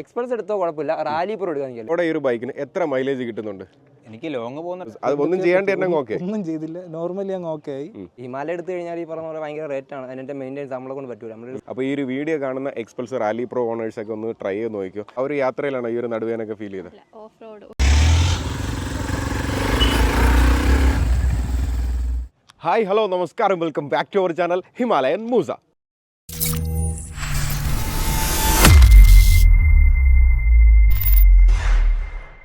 Express എടുത്തോ കുഴപ്പമില്ല. Rally pro എടുക്കാൻ ഇവിടെ ഈ ഒരു ബൈക്കിന് എത്ര മൈലേജ് കിട്ടുന്നുണ്ട്? എനിക്ക് ലോങ് പോകുന്ന അത് ഒന്നും ചെയ്യാണ്ട് തന്നെ ഓക്കെ ഒന്നും ചെയ്തില്ല. നോർമലി അങ്ങ് ഓക്കെ ആയി. ഹിമാലയ എടുത്തു കഴിഞ്ഞാൽ ഈ പറഞ്ഞ പോലെ ഭയങ്കര റേറ്റ് ആണ്. അതിന്റെ മെയിന്റൈൻസ് നമ്മളെ കൊണ്ട് പറ്റൂല. നമ്മൾ അപ്പോൾ ഈ ഒരു വീഡിയോ കാണുന്ന എക്സ്പൾസ് റാലി പ്രോ ഓണേഴ്സ് ഒക്കെ ഒന്ന് ട്രൈ ചെയ്ത് നോക്കിയോ ആ ഒരു യാത്രയിലാണ് ഈ ഒരു നടുവേനൊക്കെ ഫീൽ ചെയ്തത്? ഓഫ് റോഡ് ഹായ് ഹലോ നമസ്കാരം. Welcome back to our channel Himalayan Moosa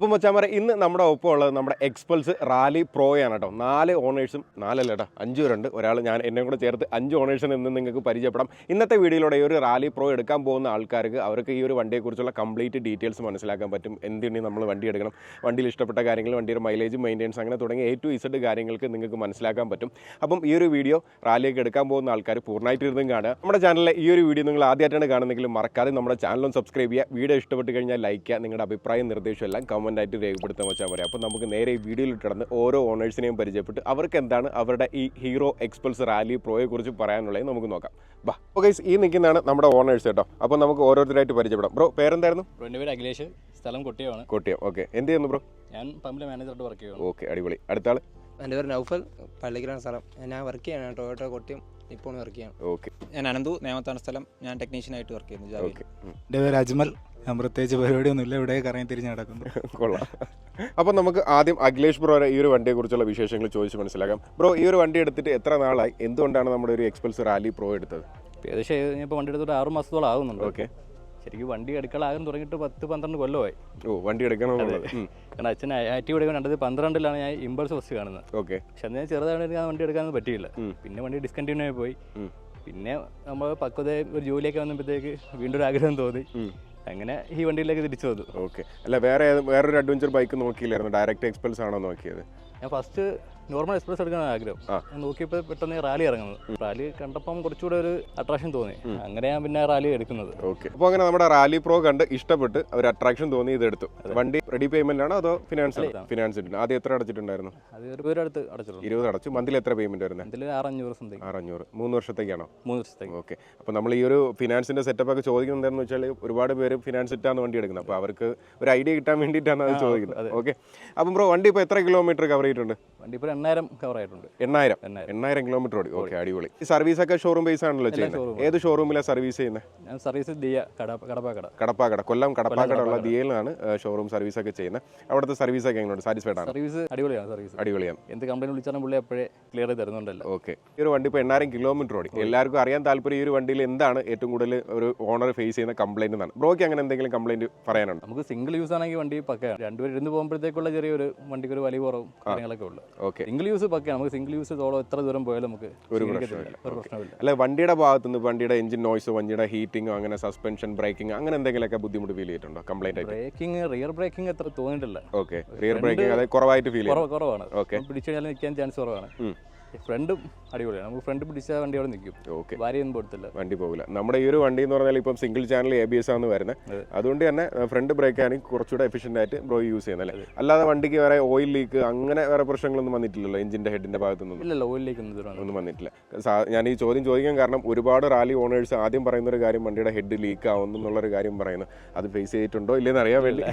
അപ്പം മച്ചാമാരെ ഇന്ന് നമ്മുടെ ഒപ്പം ഉള്ളത് നമ്മുടെ എക്സ്പൾസ് റാലി പ്രോയാണ് കേട്ടോ നാല് ഓണേഴ്സും നാലല്ല കേട്ടോ അഞ്ച് പേരുണ്ട് ഒരാൾ ഞാൻ എന്നെ കൂടെ ചേർത്ത് അഞ്ച് ഓണേഴ്സിൽ നിന്ന് നിങ്ങൾക്ക് പരിചയപ്പെടാം. ഇന്നത്തെ വീഡിയോയിലൂടെ ഈ ഒരു റാലി പ്രോ എടുക്കാൻ പോകുന്ന ആൾക്കാർക്ക് അവർക്ക് ഈ ഒരു വണ്ടിയെക്കുറിച്ചുള്ള കംപ്ലീറ്റ് ഡീറ്റെയിൽസ് മനസ്സിലാക്കാൻ പറ്റും. എന്തിനു നമ്മൾ വണ്ടി എടുക്കണം? വണ്ടിയിൽ ഇഷ്ടപ്പെട്ട കാര്യങ്ങൾ വണ്ടിയുടെ മൈലേജ് മെയിന്റെനൻസ് അങ്ങനെ തുടങ്ങിയ എ ടു ഇസഡ് കാര്യങ്ങൾക്ക് നിങ്ങൾക്ക് മനസ്സിലാക്കാൻ പറ്റും. അപ്പം ഈ ഒരു വീഡിയോ റാലിയൊക്കെ എടുക്കാൻ പോകുന്ന ആൾക്കാർ പൂർണമായിട്ട് ഇരുന്നും കാണുക. നമ്മുടെ ചാനലിലെ ഈ ഒരു വീഡിയോ നിങ്ങൾ ആദ്യമായിട്ടാണ് കാണുന്നെങ്കിൽ മറക്കാതെ നമ്മുടെ ചാനലും സബ്സ്ക്രൈബ് ചെയ്യുക. വീഡിയോ ഇഷ്ടപ്പെട്ട് കഴിഞ്ഞാൽ ലൈക്ക് ചെയ്യുക. നിങ്ങളുടെ അഭിപ്രായം നിർദ്ദേശം എല്ലാം കമന്റ് ആയിട്ട് രേഖപ്പെടുത്താൻ വെച്ചാൽ മതി അപ്പോൾ നമുക്ക് നേരെ ഈ വീഡിയോയിൽ കിടന്ന് ഓരോ ഓണേഴ്സിനെയും പരിചയപ്പെട്ട് അവർക്ക് എന്താണ് അവരുടെ ഈ ഹീറോ എക്സ്പൾസ് റാലി പ്രോയെ കുറിച്ച് പറയാനുള്ളത് നമുക്ക് നോക്കാം. ബാ ഓക്കെ ഈ നിൽക്കുന്നതാണ് നമ്മുടെ ഓണേഴ്സ് കേട്ടോ. അപ്പോൾ നമുക്ക് ഓരോരുത്തരായിട്ട് പരിചയപ്പെടാം. ബ്രോ പേരെന്തായിരുന്നു? എന്റെ പേര് അഖിലേഷ്. സ്ഥലം കൊട്ടിയാണ് കോട്ടയം. ഓക്കെ എന്ത് ചെയ്യുന്നു ബ്രോ ഞാൻ പമ്പിലെ മാനേജറായിട്ട് വർക്ക് ചെയ്യുന്നു ഓക്കെ അടിപൊളി. അടുത്ത ആൾ എന്റെ പേര് നൗഫൽ. പള്ളിക്കലാണ് സ്ഥലം. ഞാൻ വർക്ക് ചെയ്യാണ്. ടൊയോട്ടോ കൊട്ടിയം ഇപ്പോൾ വർക്ക് ചെയ്യാണ്. ഓക്കെ ഞാൻ അനന്തു. നേമത്താണ് സ്ഥലം. ഞാൻ ടെക്നീഷ്യൻ ആയിട്ട് വർക്ക് ചെയ്യുന്നു എന്റെ പേര് അജ്മൽ. ഞാൻ പ്രത്യേകിച്ച് പരിപാടിയൊന്നുമില്ല ഇവിടെ കറങ്ങി തിരിഞ്ഞ് നടക്കുന്നു. കൊള്ളാം. അപ്പോൾ നമുക്ക് ആദ്യം അഖിലേഷ് ബ്രോയുടെ ഈ ഒരു വണ്ടിയെ കുറിച്ചുള്ള വിശേഷങ്ങൾ ചോദിച്ച് മനസ്സിലാക്കാം. ബ്രോ ഈ ഒരു വണ്ടി എടുത്തിട്ട് എത്ര നാളായി? എന്തുകൊണ്ടാണ് നമ്മുടെ ഒരു എക്സ്പൾസ് റാലി പ്രോ എടുത്തത്? ഇപ്പം ഏകദേശം ഇപ്പോൾ വണ്ടി എടുത്തിട്ട് ആറ് മാസത്തോളം ആകുന്നുണ്ട്. ഓക്കെ ശരിക്കും വണ്ടി എടുക്കളാകാൻ തുടങ്ങിയിട്ട് പത്ത് പന്ത്രണ്ട് കൊല്ലമായി. ഓ വണ്ടി എടുക്കണം കാരണം അച്ഛൻ ആക്റ്റീവ് എടുക്കാൻ രണ്ടത് പന്ത്രണ്ടിലാണ് ഞാൻ ഇമ്പൾസ് ഫസ്റ്റ് കാണുന്നത്. ഓക്കെ പക്ഷെ അന്ന് ഞാൻ ചെറുതായിട്ട് ഞാൻ വണ്ടി എടുക്കാൻ പറ്റിയില്ല. പിന്നെ വണ്ടി ഡിസ്കണ്ടിന്യൂ ആയി പോയി. പിന്നെ നമ്മൾ പക്വത ഒരു ജോലിയൊക്കെ വന്നപ്പോഴത്തേക്ക് വീണ്ടും ഒരു ആഗ്രഹം തോന്നി. അങ്ങനെ ഈ വണ്ടിയിലേക്ക് തിരിച്ചു വന്നു. ഓക്കെ അല്ല വേറെ വേറൊരു അഡ്വഞ്ചർ ബൈക്ക് നോക്കിയില്ലായിരുന്നു? ഡയറക്റ്റ് എക്സ്പെൻസ് ആണോ നോക്കിയത്? ഞാൻ ഫസ്റ്റ് നോർമൽ എക്സ്പ്രസ് എടുക്കാൻ ആഗ്രഹം. ഞാൻ നോക്കിയപ്പോൾ പെട്ടെന്ന് റാലി ഇറങ്ങുന്നത് റാലി കണ്ടപ്പം കുറച്ചുകൂടെ ഒരു അട്രാക്ഷൻ തോന്നി. അങ്ങനെ ഞാൻ പിന്നെ റാലി എടുക്കുന്നത്. ഓക്കെ അപ്പോൾ അങ്ങനെ നമ്മുടെ റാലി പ്രോ കണ്ട് ഇഷ്ടപ്പെട്ട് ഒരു അട്രാക്ഷൻ തോന്നി ഇത് എടുത്തു വണ്ടി റെഡി പേയ്മെന്റ് ആണോ അതോ ഫിനാൻസ്. ഫിനാൻസ് ആദ്യം എത്ര അടച്ചിട്ടുണ്ടായിരുന്നു? അത് ഒരു പേരടുത്ത് അടച്ചിട്ടുണ്ട്. ഇരുപത് അടച്ചു. മന്തിൽ എത്ര പേയ്മെന്റ് വരുന്നത് അറുന്നൂറ് ആറഞ്ഞൂറ് സംതിങ് ആറഞ്ഞൂറ്. മൂന്ന് വർഷത്തേക്കാണോ? മൂന്ന് വർഷത്തേക്ക്. ഓക്കെ അപ്പോൾ നമ്മൾ ഈ ഒരു ഫിനാൻസിന്റെ സെറ്റപ്പ് ഒക്കെ ചോദിക്കുന്നത് എന്താണെന്ന് വെച്ചാൽ ഒരുപാട് പേര് ഫിനാൻസ് ഇട്ടാണ് വണ്ടി എടുക്കുന്നത്. അപ്പോൾ അവർക്ക് ഒരു ഐഡിയ കിട്ടാൻ വേണ്ടിയിട്ടാണ് അത് ചോദിക്കുന്നത്. ഓക്കെ അപ്പം ബ്രോ വണ്ടി ഇപ്പോൾ എത്ര കിലോമീറ്റർ കവർ ചെയ്തിട്ടുണ്ട് വണ്ടി ഇപ്പോൾ എണ്ണായിരം കവർ ആയിട്ടുണ്ട്. എണ്ണായിരം? എണ്ണായിരം. കിലോമീറ്റർ ഓടി. ഓക്കെ അടിപൊളി. ഈ സർവീസ് ഒക്കെ ഷോറൂം ബേസ് ആണല്ലോ ചെയ്യുന്നത്. ഏത് ഷോറൂമിലാണ് സർവീസ് ചെയ്യുന്നത് ഞാൻ സർവീസ് ദിയ കട കടപ്പാക്കട. കടപ്പാക്കട. കൊല്ലം കടപ്പാക്കട ഉള്ള ദിയയിലാണ് ഷോറൂം സർവീസ് ഒക്കെ ചെയ്യുന്നത് അവിടുത്തെ സർവീസ് ഒക്കെ എങ്ങനെയുണ്ട്? സാറ്റിസ്ഫൈഡ് ആണ്? സർവീസ് അടിപൊളിയാണ് സർവീസ് അടിപൊളിയാണ്. എന്ത് കംപ്ലൈന്റ് വിളിച്ചാലും പുള്ളി എപ്പോഴേ ക്ലിയർ ചെയ്ത് തരുന്നുണ്ടല്ലോ. ഓക്കെ. ഈ ഒരു വണ്ടി ഇപ്പോൾ എണ്ണായിരം കിലോമീറ്റർ ഓടി. എല്ലാവർക്കും അറിയാൻ താല്പര്യം ഈ ഒരു വണ്ടിയിൽ എന്താണ് ഏറ്റവും കൂടുതൽ ഒരു ഓണർ ഫേസ് ചെയ്യുന്ന കംപ്ലൈന്റ് എന്നാണ്. ബ്രോക്ക് അങ്ങനെ എന്തെങ്കിലും കംപ്ലൈന്റ് പറയാനുണ്ട്? നമുക്ക് സിംഗിൾ യൂസ് ആണെങ്കിൽ വണ്ടി പക്കയാണ്. രണ്ടുപേരും ഇരുന്ന് പോകുമ്പോഴത്തേക്കുള്ള ചെറിയൊരു വണ്ടിക്ക് ഒരു വലിയ കുറവും. കാര്യങ്ങളൊക്കെ ഉള്ളു. ഓക്കെ സിംഗിൾ യൂസ് പക്കെ നമുക്ക് സിംഗിൾ യൂസ് തോളം എത്ര ദൂരം പോയാലും നമുക്ക് ഒരു. പ്രശ്നമില്ല. അല്ല വണ്ടിയുടെ ഭാഗത്തുനിന്ന് വണ്ടിയുടെ എഞ്ചിൻ നോയ്സോ വണ്ടിയുടെ ഹീറ്റിംഗ് അങ്ങനെ സസ്പെൻഷൻ ബ്രേക്കിംഗ് അങ്ങനെ എന്തെങ്കിലുമൊക്കെ ബുദ്ധിമുട്ട് ഫീൽ ചെയ്തിട്ടുണ്ടോ? കംപ്ലൈന്റ് ആയിട്ട്? ബ്രേക്കിംഗ് റിയർ ബ്രേക്കിംഗ് അത്ര തോന്നിയിട്ടില്ല. ഓക്കെ റിയർ ബ്രേക്കിംഗ് അതായത് കുറവായിട്ട് ഫീൽ കുറവാണ്. ഓക്കെ പിടിച്ചു കഴിഞ്ഞാൽ നിൽക്കാൻ ചാൻസ് കുറവാണ്. ഫ്രണ്ടും അടിപൊളിയാണ്. നമുക്ക് ഫ്രണ്ട് പിടിച്ച വണ്ടി അവിടെ നിൽക്കും. ഓക്കെ. ഭാര്യയൊന്നും പോകത്തില്ല. വണ്ടി പോകില്ല. നമ്മുടെ ഈ ഒരു വണ്ടി എന്ന് പറഞ്ഞാൽ ഇപ്പം single channel A B S ആണ് വരുന്നത്. അതുകൊണ്ട് തന്നെ ഫ്രണ്ട് ബ്രേക്ക് ആണെങ്കിൽ കുറച്ചുകൂടെ എഫിഷ്യന്റ് ആയിട്ട് ബ്രോ യൂസ് ചെയ്യുന്നത് അല്ലേ? അല്ലാതെ വണ്ടിക്ക് വേറെ ഓയിൽ ലീക്ക് അങ്ങനെ വേറെ പ്രശ്നങ്ങളൊന്നും വന്നിട്ടില്ലല്ലോ എഞ്ചിന്റെ ഹെഡിന്റെ ഭാഗത്തുനിന്നും? ഇല്ലല്ലോ ഓയിൽ ലീക്ക് ഒന്നും വന്നിട്ടില്ല. ഞാൻ ഈ ചോദ്യം ചോദിക്കാൻ കാരണം ഒരുപാട് റാലി ഓണേഴ്സ് ആദ്യം പറയുന്ന ഒരു കാര്യം വണ്ടിയുടെ ഹെഡ് ലീക്ക് ആവുന്നു എന്നുള്ളൊരു കാര്യം പറയുന്നു. അത് ഫേസ് ചെയ്തിട്ടുണ്ടോ ഇല്ലെന്ന് അറിയാൻ വേണ്ടി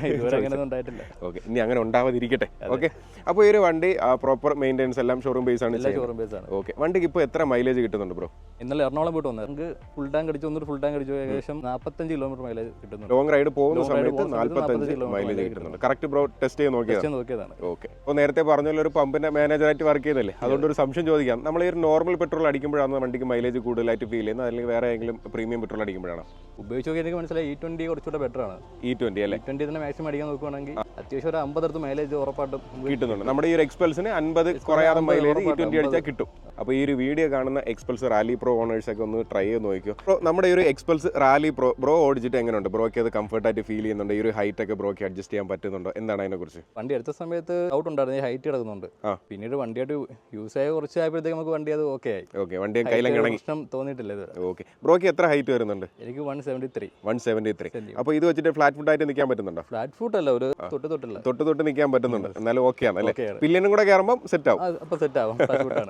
ഓക്കെ ഇനി അങ്ങനെ ഉണ്ടാവാതിരിക്കട്ടെ. ഓക്കെ. അപ്പോൾ ഈ ഒരു വണ്ടി പ്രോപ്പർ മെയിന്റെനൻസ് എല്ലാം ഷോറൂം ബേസ് ആണ് ഷോറൂം ബേസ് ആണ്. ഓക്കെ വണ്ടിക്ക് ഇപ്പോൾ എത്ര മൈലേജ് കിട്ടുന്നുണ്ട് ബ്രോ ഇന്നലെ എറണാകുളം പോയിട്ട് വന്നത് നമുക്ക് ഫുൾ ടാങ്ക് അടിച്ചു ഒന്നൊരു ഫുൾ ടാങ്ക് അടിച്ചു ഏകദേശം നാൽപ്പത്തഞ്ച് കിലോമീറ്റർ മൈലേജ് കിട്ടുന്നു ലോങ് റൈഡ് പോകുന്ന സമയത്ത് നാൽപ്പത്തഞ്ച് 45 മൈലേജ് കിട്ടുന്നുണ്ട്. കറക്റ്റ് ബ്രോ ടെസ്റ്റ് ചെയ്ത് നോക്കിയതാണ് ജസ്റ്റ് നോക്കിയതാണ്. ഓക്കെ അപ്പോൾ നേരത്തെ പറഞ്ഞല്ലോ ഒരു പമ്പിന്റെ മാനേജറായിട്ട് വർക്ക് ചെയ്യുന്നില്ലേ? അതുകൊണ്ട് ഒരു സംശയം ചോദിക്കാം. നമ്മൾ ഈ ഒരു നോർമൽ പെട്രോൾ അടിക്കുമ്പോഴാണ് വണ്ടിക്ക് മൈലേജ് കൂടുതലായിട്ട് ഫീൽ ചെയ്യുന്നത്? അല്ലെങ്കിൽ വേറെ ഏതെങ്കിലും പ്രീമിയം പെട്രോൾ അടിക്കുമ്പോഴാണ്? ഉപയോഗിച്ച് എനിക്ക് മനസ്സിലായി. ഇ ട്വന്റി കുറച്ചുകൂടെ ബെറ്റർ ആണ്. ഇ ട്വന്റി അല്ലേ? ട്വന്റി തന്നെ മാക്സിമം അടിക്കാൻ നോക്കുവാണെങ്കിൽ അത്യാവശ്യം ഒരു അമ്പതടുത്ത് മൈലേജ് ഉറപ്പായിട്ടും കിട്ടുന്നുണ്ട്. നമ്മുടെ ഈ ഒരു എക്സ്പെൽസിന് അൻപത് കുറയാതെ മൈലേജ് ഇ ട്വന്റി അടിച്ചാൽ കിട്ടും. അപ്പോൾ ഈ ഒരു വീഡിയോ കാണുന്ന എക്സ്പൾസ് റാലി പ്രോ ഓണേഴ്സൊക്കെ ഒന്ന് ട്രൈ ചെയ്ത് നോക്കിയോ ബ്രോ നമ്മുടെ ഈ ഒരു എക്സ്പൾസ് റാലി പ്രോ ബ്രോ ഓടിച്ചിട്ട് എങ്ങനെയുണ്ട്? ബ്രോയ്ക്ക് അത് കംഫർട്ടായിട്ട് ഫീൽ ചെയ്യുന്നുണ്ട്? ഈ ഒരു ഹൈറ്റ് ഒക്കെ ബ്രോയ്ക്ക് അഡ്ജസ്റ്റ് ചെയ്യാൻ പറ്റുന്നുണ്ടോ? എന്താണ് അതിനെക്കുറിച്ച്? വണ്ടി എടുത്ത സമയത്ത് ഔട്ട് ഉണ്ടായിരുന്നു. ഹൈറ്റ് കിടക്കുന്നുണ്ട്. ആ. പിന്നീട് വണ്ടിയായിട്ട് യൂസ് ആയ കുറച്ച് ആയപ്പോഴത്തേക്ക് നമുക്ക് വണ്ടി അത് ഓക്കെ ആയി. ഓക്കെ വണ്ടി കയ്യിലും പ്രശ്നം തോന്നിയിട്ടില്ല ഇത് ഓക്കെ ബ്രോയ്ക്ക് എത്ര ഹൈറ്റ് വരുന്നുണ്ട്? എനിക്ക് one seventy three one seventy three അപ്പോൾ ഇത് വെച്ചിട്ട് ഫ്ലാറ്റ് ഫുഡ് ആയിട്ട് നിൽക്കാൻ പറ്റുന്നുണ്ടോ? ഫ്ലാറ്റ് ഫുട്ട് അല്ല ഒരു തൊട്ട് തൊട്ടില്ല തൊട്ട് തൊട്ട് നിൽക്കാൻ പറ്റുന്നുണ്ട്. എന്നാലും ഓക്കെ ആണ്. അല്ലേ പില്ലിനും കൂടെ കയറുമ്പോൾ സെറ്റ് ആവും. അപ്പോൾ സെറ്റ് ആവും.